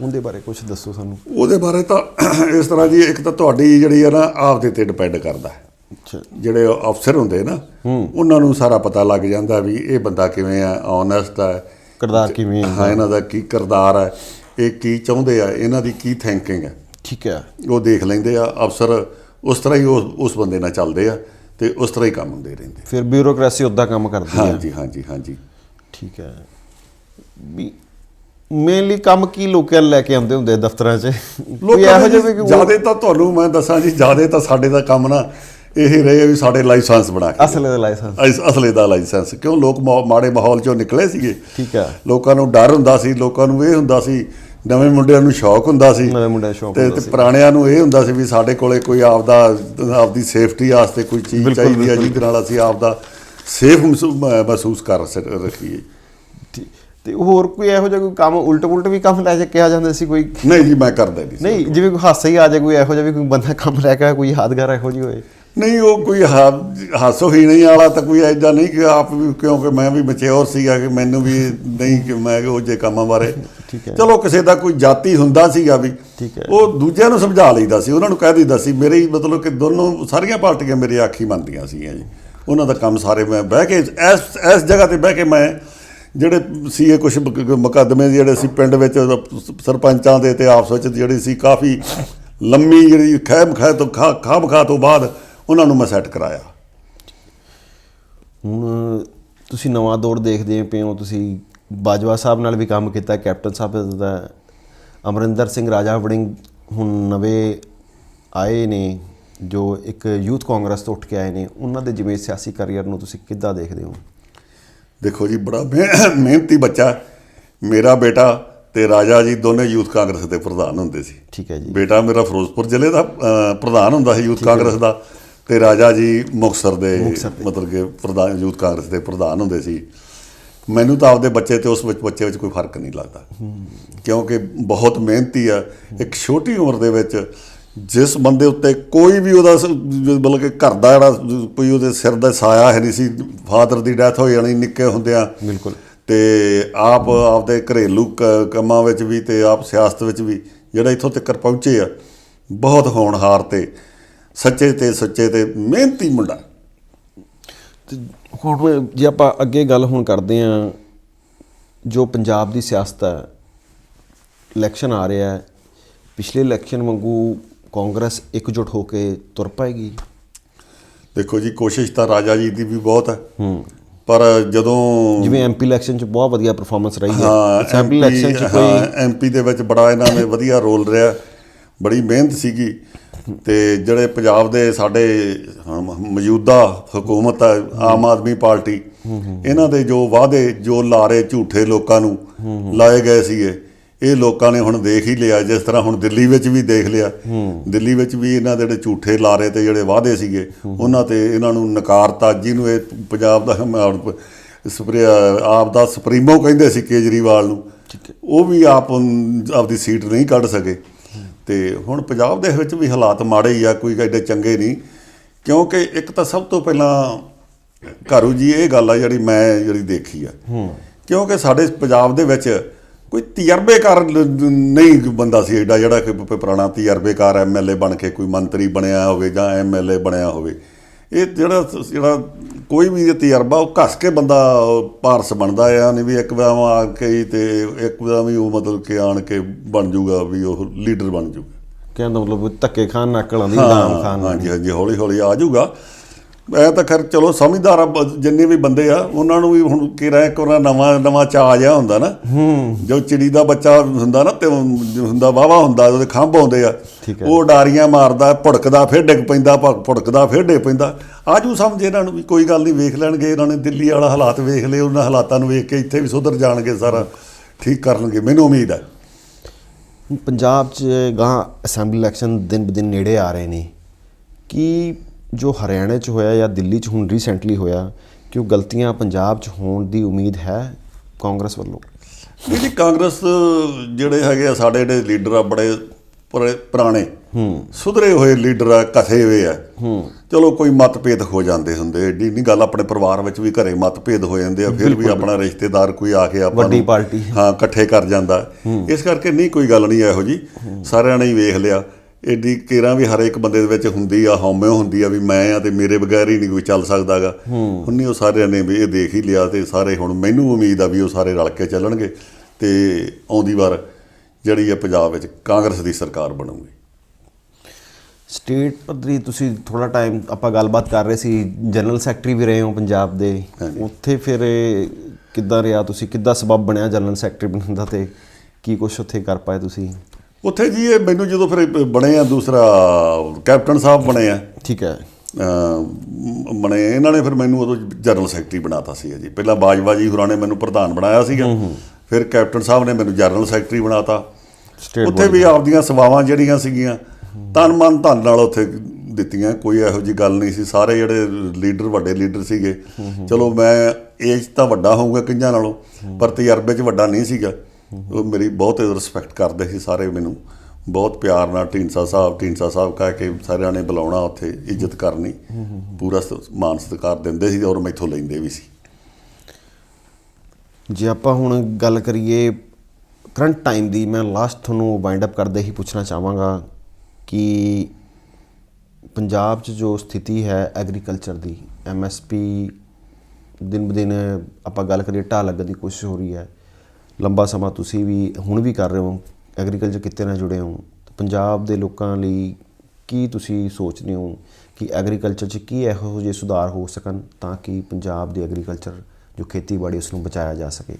Speaker 2: ਉਹਦੇ ਬਾਰੇ ਕੁਝ ਦੱਸੋ ਸਾਨੂੰ।
Speaker 1: ਉਹਦੇ ਬਾਰੇ ਤਾਂ ਇਸ ਤਰ੍ਹਾਂ ਜੀ ਇੱਕ ਤਾਂ ਤੁਹਾਡੀ ਜਿਹੜੀ ਹੈ ਨਾ ਆਪਦੇ ਤੇ ਡਿਪੈਂਡ ਕਰਦਾ ਹੈ।
Speaker 2: ਅੱਛਾ।
Speaker 1: ਜਿਹੜੇ ਅਫਸਰ ਹੁੰਦੇ ਨਾ ਉਹਨਾਂ ਨੂੰ ਸਾਰਾ ਪਤਾ ਲੱਗ ਜਾਂਦਾ ਵੀ ਇਹ ਬੰਦਾ ਕਿਵੇਂ ਆ ਓਨੈਸਟ ਹੈ।
Speaker 2: ਕਿਰਦਾਰ ਕਿਵੇਂ ਹੈ?
Speaker 1: ਹਾਂ ਇਹਨਾਂ ਦਾ ਕੀ ਕਿਰਦਾਰ ਹੈ। ਇਹ ਕੀ ਚਾਹੁੰਦੇ ਆ ਇਹਨਾਂ ਦੀ ਕੀ ਥਿੰਕਿੰਗ ਹੈ
Speaker 2: ਠੀਕ ਹੈ।
Speaker 1: ਉਹ ਦੇਖ ਲੈਂਦੇ ਆ ਅਫਸਰ ਉਸ ਤਰ੍ਹਾਂ ਹੀ ਉਸ ਬੰਦੇ ਨਾਲ ਚੱਲਦੇ ਆ ਤੇ ਉਸ ਤਰ੍ਹਾਂ ਹੀ ਕੰਮ ਹੁੰਦੇ ਰਹਿੰਦੇ।
Speaker 2: ਫਿਰ ਬਿਊਰੋਕ੍ਰੇਸੀ ਉਦਾਂ ਕੰਮ ਕਰਦੀ ਹੈ
Speaker 1: ਹਾਂਜੀ ਹਾਂਜੀ ਹਾਂਜੀ।
Speaker 2: ਠੀਕ ਹੈ। ਵੀ ਮੇਨਲੀ ਕੰਮ ਕੀ ਲੋਕਾਂ ਲੈ ਕੇ ਆਉਂਦੇ ਹੁੰਦੇ ਆ ਦਫ਼ਤਰਾਂ 'ਚ? ਕੋਈ ਇਹੋ ਜਿਹਾ ਵੀ ਕਿ ਉਹ-
Speaker 1: ਜਿਆਦੇ ਤਾਂ ਤੁਹਾਨੂੰ ਮੈਂ ਦੱਸਾਂ ਜੀ ਜਿਆਦੇ ਤਾਂ ਸਾਡੇ ਦਾ ਕੰਮ ਨਾ ਇਹ ਰਹੇ ਵੀ ਸਾਡੇ ਲਾਇਸੈਂਸ ਬਣਾ ਕੇ
Speaker 2: ਅਸਲੇ ਦਾ ਲਾਇਸੈਂਸ।
Speaker 1: ਇਸ ਅਸਲੇ ਦਾ ਲਾਇਸੈਂਸ। ਕਿਉਂ ਲੋਕ ਮਾੜੇ ਮਾਹੌਲ ਚੋਂ ਨਿਕਲੇ ਸੀਗੇ?
Speaker 2: ਠੀਕ ਹੈ।
Speaker 1: ਲੋਕਾਂ ਨੂੰ ਡਰ ਹੁੰਦਾ ਸੀ ਲੋਕਾਂ ਨੂੰ ਇਹ ਹੁੰਦਾ ਸੀ ਨਵੇਂ ਮੁੰਡਿਆਂ ਨੂੰ ਸ਼ੌਕ ਹੁੰਦਾ ਸੀ
Speaker 2: ਨਵੇਂ ਮੁੰਡਿਆਂ ਨੂੰ ਸ਼ੌਕ
Speaker 1: ਤੇ
Speaker 2: ਹੁੰਦਾ
Speaker 1: ਤੇ
Speaker 2: ਸੀ।
Speaker 1: ਪੁਰਾਣਿਆਂ ਨੂੰ ਇਹ ਹੁੰਦਾ ਸੀ ਵੀ ਸਾਡੇ ਕੋਲੇ ਕੋਈ ਆਪਦਾ ਆਪਦੀ ਸੇਫਟੀ ਵਾਸਤੇ ਕੋਈ ਚੀਜ਼ ਚਾਹੀਦੀ ਹੈ। ਜਿਹਦੇ ਨਾਲ ਅਸੀਂ ਆਪਦਾ ਸੇਫ ਮਹਿਸੂਸ ਕਰ ਸ- ਰੱਖੀਏ
Speaker 2: ਠੀਕ। ਤੇ ਹੋਰ ਕੋਈ ਇਹੋ ਜਿਹਾ ਕੋਈ ਕੰਮ ਉਲਟ ਪੁਲਟ ਵੀ ਕੰਮ ਲੈ ਕੇ ਕਿਹਾ ਜਾਂਦਾ ਸੀ ਕੋਈ
Speaker 1: ਨਹੀਂ ਜੀ ਮੈਂ ਕਰਦਾ ਨਹੀਂ।
Speaker 2: ਨਹੀਂ ਜਿਵੇਂ ਕੋਈ ਹਾਸਾ ਹੀ ਆ ਜਾਏ ਕੋਈ ਇਹੋ ਜਿਹਾ ਵੀ ਕੋਈ ਬੰਦਾ ਕੰਮ ਲੈ ਕੇ ਕੋਈ ਯਾਦਗਾਰ ਇਹੋ ਜਿਹੀ ਹੋਏ
Speaker 1: ਨਹੀਂ ਉਹ ਕੋਈ ਹਾਸੋ ਹੀ ਨਹੀਂ ਵਾਲਾ ਤਾਂ ਕੋਈ ਐਦਾਂ ਨਹੀਂ ਕਿ ਆਪ ਵੀ ਕਿਉਂਕਿ ਮੈਂ ਵੀ ਮੈਚਿਓਰ ਸੀਗਾ ਕਿ ਮੈਨੂੰ ਵੀ ਨਹੀਂ ਕਿ ਮੈਂ ਉਹ ਜੇ ਕੰਮਾਂ ਬਾਰੇ
Speaker 2: ਠੀਕ ਹੈ।
Speaker 1: ਚਲੋ ਕਿਸੇ ਦਾ ਕੋਈ ਜਾਤੀ ਹੁੰਦਾ ਸੀਗਾ ਵੀ। ਉਹ ਦੂਜਿਆਂ ਨੂੰ ਸਮਝਾ ਲਈਦਾ ਸੀ ਉਹਨਾਂ ਨੂੰ ਕਹਿ ਦਈਦਾ ਸੀ ਮੇਰੀ ਮਤਲਬ ਕਿ ਦੋਨੋਂ ਸਾਰੀਆਂ ਪਾਰਟੀਆਂ ਮੇਰੇ ਆਖੀ ਮੰਨਦੀਆਂ ਸੀਗੀਆਂ ਜੀ ਉਹਨਾਂ ਦਾ ਕੰਮ ਸਾਰੇ ਮੈਂ ਬਹਿ ਕੇ ਇਸ ਇਸ ਜਗ੍ਹਾ ਤੇ ਬਹਿ ਕੇ ਮੈਂ ਜਿਹੜੇ ਸੀ ਇਹ ਕੁਝ ਮੁਕੱਦਮੇ ਜਿਹੜੇ ਸੀ ਪਿੰਡ ਵਿੱਚ ਸਰਪੰਚਾਂ ਦੇ ਤੇ ਆਪਸ ਵਿੱਚ ਜਿਹੜੀ ਸੀ ਕਾਫੀ ਲੰਮੀ ਜਿਹੜੀ ਖੈਮ ਖੈ ਤੋਂ ਖਾ ਖਾਮ ਖਾ ਤੋਂ ਬਾਅਦ ਉਹਨਾਂ ਨੂੰ ਮੈਂ ਸੈੱਟ ਕਰਾਇਆ।
Speaker 2: ਹੁਣ ਤੁਸੀਂ ਨਵਾਂ ਦੌਰ ਦੇਖਦੇ ਪਏ ਹੋ ਤੁਸੀਂ ਬਾਜਵਾ ਸਾਹਿਬ ਨਾਲ ਵੀ ਕੰਮ ਕੀਤਾ ਕੈਪਟਨ ਸਾਹਿਬ ਦਾ ਅਮਰਿੰਦਰ ਸਿੰਘ ਰਾਜਾ ਵੜਿੰਗ ਹੁਣ ਨਵੇਂ ਆਏ ਨੇ ਜੋ ਇੱਕ ਯੂਥ ਕਾਂਗਰਸ ਤੋਂ ਉੱਠ ਕੇ ਆਏ ਨੇ। ਉਹਨਾਂ ਦੇ ਜਿਵੇਂ ਸਿਆਸੀ ਕੈਰੀਅਰ ਨੂੰ ਤੁਸੀਂ ਕਿੱਦਾਂ ਦੇਖਦੇ ਹੋ?
Speaker 1: ਦੇਖੋ ਜੀ ਬੜਾ ਮਿਹ- ਮਿਹਨਤੀ ਬੱਚਾ। ਮੇਰਾ ਬੇਟਾ ਤੇ ਰਾਜਾ ਜੀ ਦੋਨੇ ਯੂਥ ਕਾਂਗਰਸ ਦੇ ਪ੍ਰਧਾਨ ਹੁੰਦੇ ਸੀ।
Speaker 2: ਠੀਕ ਹੈ ਜੀ।
Speaker 1: ਬੇਟਾ ਮੇਰਾ ਫਿਰੋਜ਼ਪੁਰ ਜ਼ਿਲ੍ਹੇ ਦਾ ਪ੍ਰਧਾਨ ਹੁੰਦਾ ਸੀ ਯੂਥ ਕਾਂਗਰਸ ਦਾ। ਤੇ ਰਾਜਾ ਜੀ ਮੁਕਤਸਰ ਦੇ। ਮਤਲਬ ਕਿ ਪ੍ਰਧਾਨ ਯੂਥ ਕਾਂਗਰਸ ਦੇ ਪ੍ਰਧਾਨ ਹੁੰਦੇ ਸੀ। ਮੈਨੂੰ ਤਾਂ ਆਪਦੇ ਬੱਚੇ ਤੇ ਉਸ ਵਿੱਚ ਬੱਚੇ ਵਿੱਚ ਕੋਈ ਫ਼ਰਕ ਨਹੀਂ ਲੱਗਦਾ। ਕਿਉਂਕਿ ਬਹੁਤ ਮਿਹਨਤੀ ਆ। ਇੱਕ ਛੋਟੀ ਉਮਰ ਦੇ ਵਿੱਚ ਜਿਸ ਬੰਦੇ ਉੱਤੇ ਕੋਈ ਵੀ ਉਹਦਾ ਮਤਲਬ ਕਿ ਘਰ ਦਾ ਜਿਹੜਾ ਕੋਈ ਉਹਦੇ ਸਿਰ ਦਾ ਸਾਇਆ ਹੈ ਨਹੀਂ ਸੀ ਫਾਦਰ ਦੀ ਡੈਥ ਹੋ ਜਾਣੀ ਨਿੱਕੇ ਹੁੰਦਿਆਂ
Speaker 2: ਬਿਲਕੁਲ।
Speaker 1: ਤੇ ਆਪ ਆਪਦੇ ਘਰੇਲੂ ਕੰਮਾਂ ਵਿੱਚ ਵੀ ਤੇ ਆਪ ਸਿਆਸਤ ਵਿੱਚ ਵੀ ਜਿਹੜਾ ਇੱਥੋਂ ਤੱਕ ਪਹੁੰਚੇ ਆ ਬਹੁਤ ਹੋਣਹਾਰ ਤੇ ਸੱਚੇ ਤੇ ਸੱਚੇ ਤੇ ਮਿਹਨਤੀ ਮੁੰਡਾ।
Speaker 2: ਤੇ ਹੁਣ ਜੇ ਆਪਾਂ ਅੱਗੇ ਗੱਲ ਹੁਣ ਕਰਦੇ ਹਾਂ ਜੋ ਪੰਜਾਬ ਦੀ ਸਿਆਸਤ ਹੈ ਇਲੈਕਸ਼ਨ ਆ ਰਿਹਾ ਹੈ ਪਿਛਲੇ ਇਲੈਕਸ਼ਨ ਵਾਂਗੂ ਕਾਂਗਰਸ ਇਕਜੁੱਟ ਹੋ ਕੇ ਤੁਰ ਪਾਏਗੀ?
Speaker 1: ਦੇਖੋ ਜੀ ਕੋਸ਼ਿਸ਼ ਤਾਂ ਰਾਜਾ ਜੀ ਦੀ ਵੀ ਬਹੁਤ ਹੈ।
Speaker 2: ਹੂੰ।
Speaker 1: ਪਰ ਜਦੋਂ
Speaker 2: ਜਿਵੇਂ ਐਮਪੀ ਇਲੈਕਸ਼ਨ 'ਚ ਬਹੁਤ ਵਧੀਆ ਪਰਫਾਰਮੈਂਸ ਰਹੀ ਹੈ।
Speaker 1: MP
Speaker 2: ਇਲੈਕਸ਼ਨ 'ਚ ਕੋਈ
Speaker 1: ਐਮਪੀ ਦੇ ਵਿੱਚ ਬੜਾ ਇਹਨਾਂ ਨੇ ਵਧੀਆ ਰੋਲ ਰਿਹਾ। ਬੜੀ ਮਿਹਨਤ ਸੀਗੀ। ਤੇ ਜਿਹੜੇ ਪੰਜਾਬ ਦੇ ਸਾਡੇ ਹਾਂ, ਮੌਜੂਦਾ ਹਕੂਮਤ ਆ ਆਮ ਆਦਮੀ ਪਾਰਟੀ ਇਹਨਾਂ ਦੇ ਜੋ ਵਾਅਦੇ ਜੋ ਲਾਰੇ ਝੂਠੇ ਲੋਕਾਂ ਨੂੰ ਲਾਏ ਗਏ ਸੀਗੇ ਇਹ ਲੋਕਾਂ ਨੇ ਹੁਣ ਦੇਖ ਹੀ ਲਿਆ ਜਿਸ ਤਰ੍ਹਾਂ ਹੁਣ ਦਿੱਲੀ ਵਿੱਚ ਵੀ ਦੇਖ ਲਿਆ। ਦਿੱਲੀ ਵਿੱਚ ਵੀ ਇਹਨਾਂ ਦੇ ਜਿਹੜੇ ਝੂਠੇ ਲਾਰੇ ਤੇ ਜਿਹੜੇ ਵਾਅਦੇ ਸੀਗੇ ਉਹਨਾਂ ਤੇ ਇਹਨਾਂ ਨੂੰ ਨਕਾਰਤਾ ਜਿਹਨੂੰ ਇਹ ਪੰਜਾਬ ਦਾ ਆਪ ਦਾ ਸੁਪਰੀਮੋ ਕਹਿੰਦੇ ਸੀ ਕੇਜਰੀਵਾਲ ਨੂੰ ਉਹ ਵੀ ਆਪ ਆਪਦੀ ਸੀਟ ਨਹੀਂ ਕੱਢ ਸਕੇ। ਤੇ ਹੁਣ ਪੰਜਾਬ ਦੇ ਵਿੱਚ ਵੀ ਹਾਲਾਤ ਮਾੜੇ ਹੀ ਆ ਕੋਈ ਐਡੇ ਚੰਗੇ ਨਹੀਂ। ਕਿਉਂਕਿ ਇੱਕ ਤਾਂ ਸਭ ਤੋਂ ਪਹਿਲਾਂ ਘਰੂ ਜੀ ਇਹ ਗੱਲ ਆ ਜਿਹੜੀ ਮੈਂ ਜਿਹੜੀ ਦੇਖੀ ਆ। ਕਿਉਂਕਿ ਸਾਡੇ ਪੰਜਾਬ ਦੇ ਵਿੱਚ ਕੋਈ ਤਜਰਬੇਕਾਰ ਨਹੀਂ ਬੰਦਾ ਸੀ ਐਡਾ ਜਿਹੜਾ ਕਿ ਪੁਰਾਣਾ ਤਜਰਬੇਕਾਰ ਐਮਐਲਏ ਬਣ ਕੇ ਕੋਈ ਮੰਤਰੀ ਬਣਿਆ ਹੋਵੇ ਜਾਂ ਐਮਐਲਏ ਬਣਿਆ ਹੋਵੇ। ਇਹ ਜਿਹੜਾ ਜਿਹੜਾ ਕੋਈ ਵੀ ਇਹ ਤਜਰਬਾ ਉਹ ਘਸ ਕੇ ਬੰਦਾ ਪਾਰਸ ਬਣਦਾ ਆ ਨਹੀਂ ਵੀ ਇੱਕ ਵਾਰ ਆ ਕੇ ਹੀ ਤੇ ਇੱਕ ਵਾਰ ਵੀ ਉਹ ਮਤਲਬ ਕਿ ਆਣ ਕੇ ਬਣ ਜਾਊਗਾ ਵੀ ਉਹ ਲੀਡਰ ਬਣ ਜਾਊਗਾ
Speaker 2: ਕਹਿਣ ਦਾ ਮਤਲਬ ਧੱਕੇ ਖਾਨ ਨਕਲ ਆਂਦੀ ਨਾਮ ਖਾਨ
Speaker 1: ਹਾਂਜੀ ਹਾਂਜੀ ਹੌਲੀ ਹੌਲੀ ਆ ਜਾਊਗਾ ਮੈਂ ਤਾਂ ਖੈਰ ਚਲੋ ਸਮਝਦਾਰ ਆ ਬ- ਜਿੰਨੇ ਵੀ ਬੰਦੇ ਆ ਉਹਨਾਂ ਨੂੰ ਵੀ ਹੁਣ ਕਿਰਾ ਇੱਕ ਵਾਰ ਨਵਾਂ ਨਵਾਂ ਚਾਅ ਜਿਹਾ ਹੁੰਦਾ ਨਾ। ਹੂੰ। ਜੋ ਚਿੜੀ ਦਾ ਬੱਚਾ ਹੁੰਦਾ ਨਾ ਤੇ ਉਹ ਹੁੰਦਾ ਵਾਵਾ ਹੁੰਦਾ ਉਹਦੇ ਖੰਭ ਆਉਂਦੇ ਆ।
Speaker 2: ਠੀਕ ਹੈ।
Speaker 1: ਉਹ ਡਾਰੀਆਂ ਮਾਰਦਾ ਭੁੜਕਦਾ ਫਿਰ ਡਿੱਗ ਪੈਂਦਾ ਭ- ਭੁੜਕਦਾ ਫਿਰ ਡਿੱਗ ਪੈਂਦਾ। ਆਜੂ ਸਮਝ ਇਹਨਾਂ ਨੂੰ ਵੀ ਕੋਈ ਗੱਲ ਨਹੀਂ ਵੇਖ ਲੈਣਗੇ ਇਹਨਾਂ ਨੇ ਦਿੱਲੀ ਵਾਲਾ ਹਾਲਾਤ ਵੇਖ ਲਏ ਉਹਨਾਂ ਹਾਲਾਤਾਂ ਨੂੰ ਵੇਖ ਕੇ ਇੱਥੇ ਵੀ ਸੁਧਰ ਜਾਣਗੇ ਸਾਰਾ ਠੀਕ ਕਰਨਗੇ ਮੈਨੂੰ ਉਮੀਦ ਹੈ
Speaker 2: ਪੰਜਾਬ 'ਚ ਗਾਂ ਅਸੈਂਬਲੀ ਇਲੈਕਸ਼ਨ ਦਿਨ ਬ ਦਿਨ ਨੇੜੇ ਆ ਰਹੇ ਨੇ। ਕੀ ਜੋ ਹਰਿਆਣਾ 'ਚ ਹੋਇਆ ਜਾਂ ਦਿੱਲੀ 'ਚ ਹੁਣ ਰੀਸੈਂਟਲੀ ਹੋਇਆ ਕਿ ਉਹ ਗਲਤੀਆਂ ਪੰਜਾਬ 'ਚ ਹੋਣ ਦੀ ਉਮੀਦ ਹੈ ਕਾਂਗਰਸ ਵੱਲੋਂ?
Speaker 1: ਜੀ ਕਾਂਗਰਸ ਜਿਹੜੇ ਹੈਗੇ ਆ ਸਾਡੇ ਜਿਹੜੇ ਲੀਡਰ ਆ ਬੜੇ ਪੁਰੇ- ਪੁਰਾਣੇ ਹੂੰ। ਸੁਧਰੇ ਹੋਏ ਲੀਡਰ ਆ ਕਥੇ ਹੋਏ ਆ। ਹੂੰ। ਚਲੋ ਕੋਈ ਮਤਭੇਦ ਹੋ ਜਾਂਦੇ ਹੁੰਦੇ ਏਡੀ ਨਹੀਂ ਗੱਲ ਆਪਣੇ ਪਰਿਵਾਰ ਵਿੱਚ ਵੀ ਘਰੇ ਮਤਭੇਦ ਹੋ ਜਾਂਦੇ ਆ ਫਿਰ ਵੀ ਆਪਣਾ ਰਿਸ਼ਤੇਦਾਰ ਕੋਈ ਆ ਕੇ ਆਪਾਂ
Speaker 2: ਵੱਡੀ ਪਾਰਟੀ।
Speaker 1: ਹਾਂ ਇਕੱਠੇ ਕਰ ਜਾਂਦਾ। ਇਸ ਕਰਕੇ ਨਹੀਂ ਕੋਈ ਗੱਲ ਨਹੀਂ ਇਹੋ ਜੀ। ਸਾਰਿਆਂ ਨੇ ਹੀ ਵੇਖ ਲਿਆ। ਏਡੀ ਕੇਰਾਂ ਵੀ ਹਰ ਇੱਕ ਬੰਦੇ ਦੇ ਵਿੱਚ ਹੁੰਦੀ ਆ ਹਉਮੈ ਹੁੰਦੀ ਆ ਵੀ ਮੈਂ ਆ ਤੇ ਮੇਰੇ ਬਗੈਰ ਹੀ ਨਹੀਂ ਕੋਈ ਚੱਲ ਸਕਦਾਗਾ। ਹੁਣ ਨਹੀਂ ਉਹ ਸਾਰਿਆਂ ਨੇ ਵੀ ਇਹ ਦੇਖ ਹੀ ਲਿਆ ਤੇ ਸਾਰੇ ਹੁਣ ਮੈਨੂੰ ਉਮੀਦ ਆ ਵੀ ਉਹ ਸਾਰੇ ਰਲ ਕੇ ਚੱਲਣਗੇ ਤੇ ਆਉਂਦੀ ਵਾਰ ਜਿਹੜੀ ਆ ਪੰਜਾਬ ਵਿੱਚ ਕਾਂਗਰਸ ਦੀ ਸਰਕਾਰ ਬਣੂਗੀ।
Speaker 2: ਸਟੇਟ ਪੱਧਰੀ ਤੁਸੀਂ ਥੋੜਾ ਟਾਈਮ ਆਪਾਂ ਗੱਲਬਾਤ ਕਰ ਰਹੇ ਸੀ ਜਨਰਲ ਸੈਕਟਰੀ ਵੀ ਰਹੇ ਹੋ ਪੰਜਾਬ ਦੇ। ਉੱਥੇ ਫਿਰ ਕਿੱਦਾਂ ਰਿਹਾ ਤੁਸੀਂ? ਕਿੱਦਾਂ ਸਬਬ ਬਣਿਆ ਜਨਰਲ ਸੈਕਟਰੀ ਬਣਨ ਦਾ ਤੇ ਕੀ ਕੁਝ ਉੱਥੇ ਕਰ ਪਾਏ ਤੁਸੀਂ?
Speaker 1: ਉੱਥੇ ਜੀ ਇਹ ਮੈਨੂੰ ਜਦੋਂ ਫਿਰ ਬਣੇ ਆ ਦੂਸਰਾ ਕੈਪਟਨ ਸਾਹਿਬ ਬਣੇ ਆ।
Speaker 2: ਠੀਕ ਹੈ।
Speaker 1: ਬਣੇ ਇਹਨਾਂ ਨੇ ਫਿਰ ਮੈਨੂੰ ਉਦੋਂ ਜਨਰਲ ਸੈਕਟਰੀ ਬਣਾਤਾ ਸੀ ਜੀ। ਪਹਿਲਾਂ ਬਾਜਵਾ ਜੀ ਹੋਰਾਂ ਨੇ ਮੈਨੂੰ ਪ੍ਰਧਾਨ ਬਣਾਇਆ ਸੀਗਾ। ਫਿਰ ਕੈਪਟਨ ਸਾਹਿਬ ਨੇ ਮੈਨੂੰ ਜਨਰਲ ਸੈਕਟਰੀ ਬਣਾਤਾ। ਉੱਥੇ ਵੀ ਆਪਦੀਆਂ ਸੇਵਾਵਾਂ ਜਿਹੜੀਆਂ ਸੀਗੀਆਂ ਤਨ ਮਨ ਧਨ ਨਾਲ ਉੱਥੇ ਦਿੱਤੀਆਂ। ਕੋਈ ਇਹੋ ਜੀ ਗੱਲ ਨਹੀਂ ਸੀ। ਸਾਰੇ ਜਿਹੜੇ ਲੀਡਰ ਵੱਡੇ ਲੀਡਰ ਸੀਗੇ। ਚਲੋ ਮੈਂ ਏਜ ਤਾਂ ਵੱਡਾ ਹੋਊਗਾ ਕਈਆਂ ਨਾਲੋਂ ਪਰ ਤਜਰਬੇ 'ਚ ਵੱਡਾ ਨਹੀਂ ਸੀਗਾ। ਉਹ ਮੇਰੀ ਬਹੁਤ ਰਿਸਪੈਕਟ ਕਰਦੇ ਸੀ ਸਾਰੇ ਮੈਨੂੰ। ਬਹੁਤ ਪਿਆਰ ਨਾਲ ਢੀਂਡਸਾ ਸਾਹਿਬ ਢੀਂਡਸਾ ਸਾਹਿਬ ਕਹਿ ਕੇ ਸਾਰਿਆਂ ਨੇ ਬੁਲਾਉਣਾ ਉੱਥੇ, ਇੱਜ਼ਤ ਕਰਨੀ। ਪੂਰਾ ਸ- ਮਾਨ ਸਤਿਕਾਰ ਦਿੰਦੇ ਸੀ ਔਰ ਮੈਥੋਂ ਲੈਂਦੇ ਵੀ ਸੀ।
Speaker 2: ਜੇ ਆਪਾਂ ਹੁਣ ਗੱਲ ਕਰੀਏ ਕਰੰਟ ਟਾਈਮ ਦੀ, ਮੈਂ ਲਾਸਟ ਤੁਹਾਨੂੰ ਵਾਈਂਡ ਅਪ ਕਰਦੇ ਹੀ ਪੁੱਛਣਾ ਚਾਹਾਂਗਾ ਕਿ ਪੰਜਾਬ 'ਚ ਜੋ ਸਥਿਤੀ ਹੈ ਐਗਰੀਕਲਚਰ ਦੀ ਐਮਐਸਪੀ ਦਿਨ ਬ ਦਿਨ ਆਪਾਂ ਗੱਲ ਕਰੀਏ ਢਾਹ ਲੱਗਣ ਦੀ ਕੋਸ਼ਿਸ਼ ਹੋ ਰਹੀ ਹੈ। ਲੰਬਾ ਸਮਾਂ ਤੁਸੀਂ ਵੀ ਹੁਣ ਵੀ ਕਰ ਰਹੇ ਹੋ ਐਗਰੀਕਲਚਰ ਕਿੱਤੇ ਨਾਲ ਜੁੜੇ ਹੋ? ਪੰਜਾਬ ਦੇ ਲੋਕਾਂ ਲਈ ਕੀ ਤੁਸੀਂ ਸੋਚਦੇ ਹੋ ਕਿ ਐਗਰੀਕਲਚਰ 'ਚ ਕੀ ਇਹੋ ਜਿਹੇ ਸੁਧਾਰ ਹੋ ਸਕਣ ਤਾਂ ਕਿ ਪੰਜਾਬ ਦੀ ਐਗਰੀਕਲਚਰ ਜੋ ਖੇਤੀਬਾੜੀ ਉਸ ਨੂੰ ਬਚਾਇਆ ਜਾ ਸਕੇ?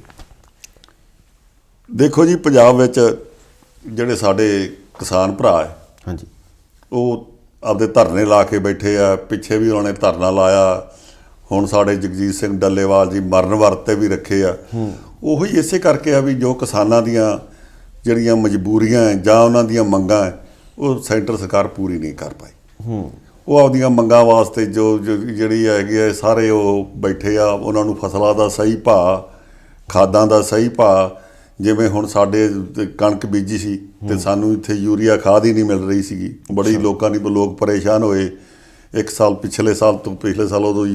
Speaker 1: ਦੇਖੋ ਜੀ ਪੰਜਾਬ ਵਿੱਚ ਜਿਹੜੇ ਸਾਡੇ ਕਿਸਾਨ ਭਰਾ ਹੈ
Speaker 2: ਹਾਂਜੀ।
Speaker 1: ਉਹ ਆਪਦੇ ਧਰਨੇ ਲਾ ਕੇ ਬੈਠੇ ਆ ਪਿੱਛੇ ਵੀ ਉਹਨਾਂ ਨੇ ਧਰਨਾ ਲਾਇਆ। ਹੁਣ ਸਾਡੇ ਜਗਜੀਤ ਸਿੰਘ ਡੱਲੇਵਾਲ ਜੀ ਮਰਨ ਵਰਤ ਵੀ ਰੱਖੇ ਆ। ਉਹੀ ਇਸੇ ਕਰਕੇ ਆ ਵੀ ਜੋ ਕਿਸਾਨਾਂ ਦੀਆਂ ਜਿਹੜੀਆਂ ਮਜਬੂਰੀਆਂ ਜਾਂ ਉਹਨਾਂ ਦੀਆਂ ਮੰਗਾਂ ਉਹ ਸੈਂਟਰ ਸਰਕਾਰ ਪੂਰੀ ਨਹੀਂ ਕਰ ਪਾਈ।
Speaker 2: ਹੂੰ।
Speaker 1: ਉਹ ਆਪਦੀਆਂ ਮੰਗਾਂ ਵਾਸਤੇ ਜੋ ਜਿਹੜੀ ਹੈਗੀ ਹੈ ਸਾਰੇ ਉਹ ਬੈਠੇ ਆ ਉਹਨਾਂ ਨੂੰ ਫਸਲਾਂ ਦਾ ਸਹੀ ਭਾਅ ਖਾਦਾਂ ਦਾ ਸਹੀ ਭਾਅ ਜਿਵੇਂ ਹੁਣ ਸਾਡੇ ਤੇ ਕਣਕ ਬੀਜੀ ਸੀ ਤੇ ਸਾਨੂੰ ਇੱਥੇ ਯੂਰੀਆ ਖਾਦ ਹੀ ਨਹੀਂ ਮਿਲ ਰਹੀ ਸੀਗੀ। ਬੜੀ ਲੋਕਾਂ ਦੀ ਲੋਕ ਪਰੇਸ਼ਾਨ ਹੋਏ। ਇੱਕ ਸਾਲ ਪਿਛਲੇ ਸਾਲ ਤੋਂ ਪਿਛਲੇ ਸਾਲ ਉਦੋਂ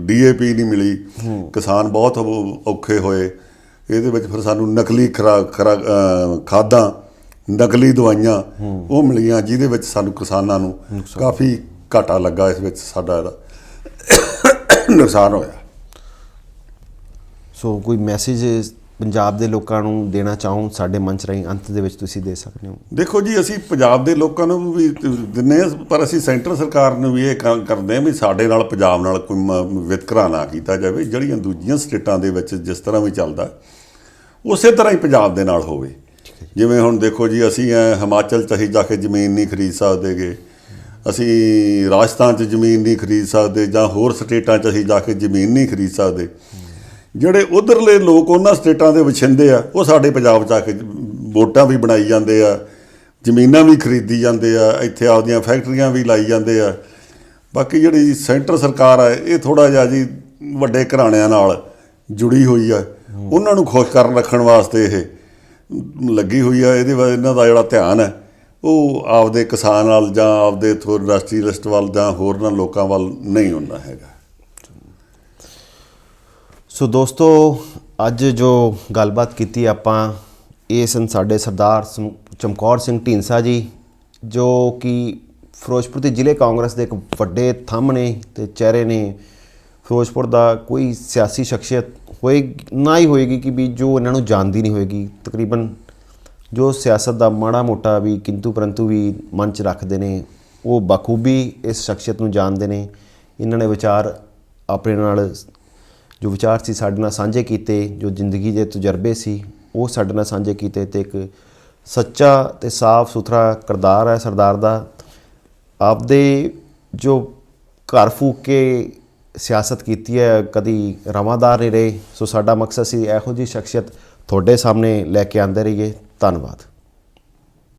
Speaker 1: ਡੀਏਪੀ ਨਹੀਂ ਮਿਲੀ। ਕਿਸਾਨ ਬਹੁਤ ਔਖੇ ਹੋਏ। ਇਹਦੇ ਵਿੱਚ ਫਿਰ ਸਾਨੂੰ ਨਕਲੀ ਖਰਾ ਖਾਦਾਂ ਨਕਲੀ ਦਵਾਈਆਂ ਉਹ ਮਿਲੀਆਂ ਜਿਹਦੇ ਵਿੱਚ ਸਾਨੂੰ ਕਿਸਾਨਾਂ ਨੂੰ ਕਾਫੀ ਘਾਟਾ ਲੱਗਾ ਇਸ ਵਿੱਚ ਸਾਡਾ ਇਹਦਾ ਨੁਕਸਾਨ ਹੋਇਆ।
Speaker 2: ਸੋ ਕੋਈ ਮੈਸੇਜ ਪੰਜਾਬ ਦੇ ਲੋਕਾਂ ਨੂੰ ਦੇਣਾ ਚਾਹੋ ਸਾਡੇ ਮੰਚ ਰਾਹੀਂ ਅੰਤ ਦੇ ਵਿੱਚ ਤੁਸੀਂ ਦੇ ਸਕਦੇ ਹੋ?
Speaker 1: ਦੇਖੋ ਜੀ ਅਸੀਂ ਪੰਜਾਬ ਦੇ ਲੋਕਾਂ ਨੂੰ ਵੀ ਦਿੰਨੇ ਪਰ ਅਸੀਂ ਸੈਂਟਰ ਸਰਕਾਰ ਨੂੰ ਵੀ ਇਹ ਕੰਮ ਕਰਦੇ ਹਾਂ ਵੀ ਸਾਡੇ ਨਾਲ ਪੰਜਾਬ ਨਾਲ ਕੋਈ ਵਿਤਕਰਾ ਨਾ ਕੀਤਾ ਜਾਵੇ। ਜਿਹੜੀਆਂ ਦੂਜੀਆਂ ਸਟੇਟਾਂ ਦੇ ਵਿੱਚ ਜਿਸ ਤਰ੍ਹਾਂ ਵੀ ਚੱਲਦਾ ਉਸੇ ਤਰ੍ਹਾਂ ਹੀ ਪੰਜਾਬ ਦੇ ਨਾਲ ਹੋਵੇ। ਜਿਵੇਂ ਹੁਣ ਦੇਖੋ ਜੀ, ਅਸੀਂ ਐ ਹਿਮਾਚਲ ਚ ਅਸੀਂ ਜਾ ਕੇ ਜ਼ਮੀਨ ਨਹੀਂ ਖਰੀਦ ਸਕਦੇਗੇ। ਅਸੀਂ ਰਾਜਸਥਾਨ 'ਚ ਜ਼ਮੀਨ ਨਹੀਂ ਖਰੀਦ ਸਕਦੇ ਜਾਂ ਹੋਰ ਸਟੇਟਾਂ 'ਚ ਅਸੀਂ ਜਾ ਕੇ ਜ਼ਮੀਨ ਨਹੀਂ ਖਰੀਦ ਸਕਦੇ। ਜਿਹੜੇ ਉਧਰਲੇ ਲੋਕ ਉਹਨਾਂ ਸਟੇਟਾਂ ਦੇ ਵਸਿੰਦੇ ਆ, ਉਹ ਸਾਡੇ ਪੰਜਾਬ 'ਚ ਆ ਕੇ ਵੋਟਾਂ ਵੀ ਬਣਾਈ ਜਾਂਦੇ ਆ, ਜ਼ਮੀਨਾਂ ਵੀ ਖਰੀਦੀ ਜਾਂਦੇ ਆ, ਇੱਥੇ ਆਪਦੀਆਂ ਫੈਕਟਰੀਆਂ ਵੀ ਲਾਈ ਜਾਂਦੇ ਆ। ਬਾਕੀ ਜਿਹੜੀ ਸੈਂਟਰ ਸਰਕਾਰ ਹੈ ਇਹ ਥੋੜਾ ਜਿਹਾ ਜੀ ਵੱਡੇ ਘਰਾਣਿਆਂ ਨਾਲ ਜੁੜੀ ਹੋਈ ਆ। ਉਹਨਾਂ ਨੂੰ ਖੁਸ਼ ਕਰਨ ਰੱਖਣ ਵਾਸਤੇ ਇਹ ਲੱਗੀ ਹੋਈ ਆ ਇਹਦੇ ਵੱਲ ਇਹਨਾਂ ਦਾ ਜਿਹੜਾ ਧਿਆਨ ਹੈ ਉਹ ਆਪਦੇ ਕਿਸਾਨ ਵੱਲ ਜਾਂ ਆਪਦੇ ਥੋ ਇੰਡਸਟਰੀਲਿਸਟ ਵੱਲ ਜਾਂ ਹੋਰਨਾਂ ਲੋਕਾਂ ਵੱਲ ਨਹੀਂ ਹੁੰਦਾ ਹੈਗਾ।
Speaker 2: ਸੋ ਦੋਸਤੋ ਅੱਜ ਜੋ ਗੱਲਬਾਤ ਕੀਤੀ ਆਪਾਂ ਇਹ ਸਨ ਸਾਡੇ ਸਰਦਾਰ ਚਮਕੌਰ ਸਿੰਘ ਢੀਂਸਾ ਜੀ ਜੋ ਕਿ ਫਿਰੋਜ਼ਪੁਰ ਦੇ ਜ਼ਿਲ੍ਹੇ ਕਾਂਗਰਸ ਦੇ ਇੱਕ ਵੱਡੇ ਥੰਮ ਨੇ ਤੇ ਚਿਹਰੇ ਨੇ ਫਿਰੋਜ਼ਪੁਰ ਦਾ ਕੋਈ ਸਿਆਸੀ ਸ਼ਖਸੀਅਤ ਹੋਏ ਨਾ ਹੀ ਹੋਏਗੀ ਕਿ ਵੀ ਜੋ ਇਹਨਾਂ ਨੂੰ ਜਾਣਦੀ ਨਹੀਂ ਹੋਏਗੀ। ਤਕਰੀਬਨ ਜੋ ਸਿਆਸਤ ਦਾ ਮਾੜਾ ਮੋਟਾ ਵੀ ਕਿੰਤੂ ਪਰੰਤੂ ਵੀ ਮਨ ਚ ਰੱਖਦੇ ਨੇ, ਉਹ ਬਖੂਬੀ ਇਸ ਸ਼ਖਸੀਅਤ ਨੂੰ ਜਾਣਦੇ ਨੇ। ਇਹਨਾਂ ਨੇ ਵਿਚਾਰ ਆਪਣੇ ਨਾਲ, ਜੋ ਵਿਚਾਰ ਸੀ ਸਾਡੇ ਨਾਲ ਸਾਂਝੇ ਕੀਤੇ, ਜੋ ਜ਼ਿੰਦਗੀ ਦੇ ਤਜਰਬੇ ਸੀ, ਉਹ ਸਾਡੇ ਨਾਲ ਸਾਂਝੇ ਕੀਤੇ ਤੇ ਇੱਕ ਸੱਚਾ ਤੇ ਸਾਫ਼ ਸੁਥਰਾ ਕਿਰਦਾਰ ਹੈ ਸਰਦਾਰ ਦਾ। ਆਪਦੇ ਜੋ ਘਰ ਫੂਕ ਕੇ ਸਿਆਸਤ ਕੀਤੀ ਹੈ, ਕਦੀ ਰਵਾਦਾਰ ਨਹੀਂ ਰਹੇ। ਸੋ ਸਾਡਾ ਮਕਸਦ ਸੀ ਇਹੋ ਜਿਹੀ ਸ਼ਖਸੀਅਤ ਤੁਹਾਡੇ ਸਾਹਮਣੇ ਲੈ ਕੇ ਆਂਦੇ ਰਹੀਏ। ਧੰਨਵਾਦ।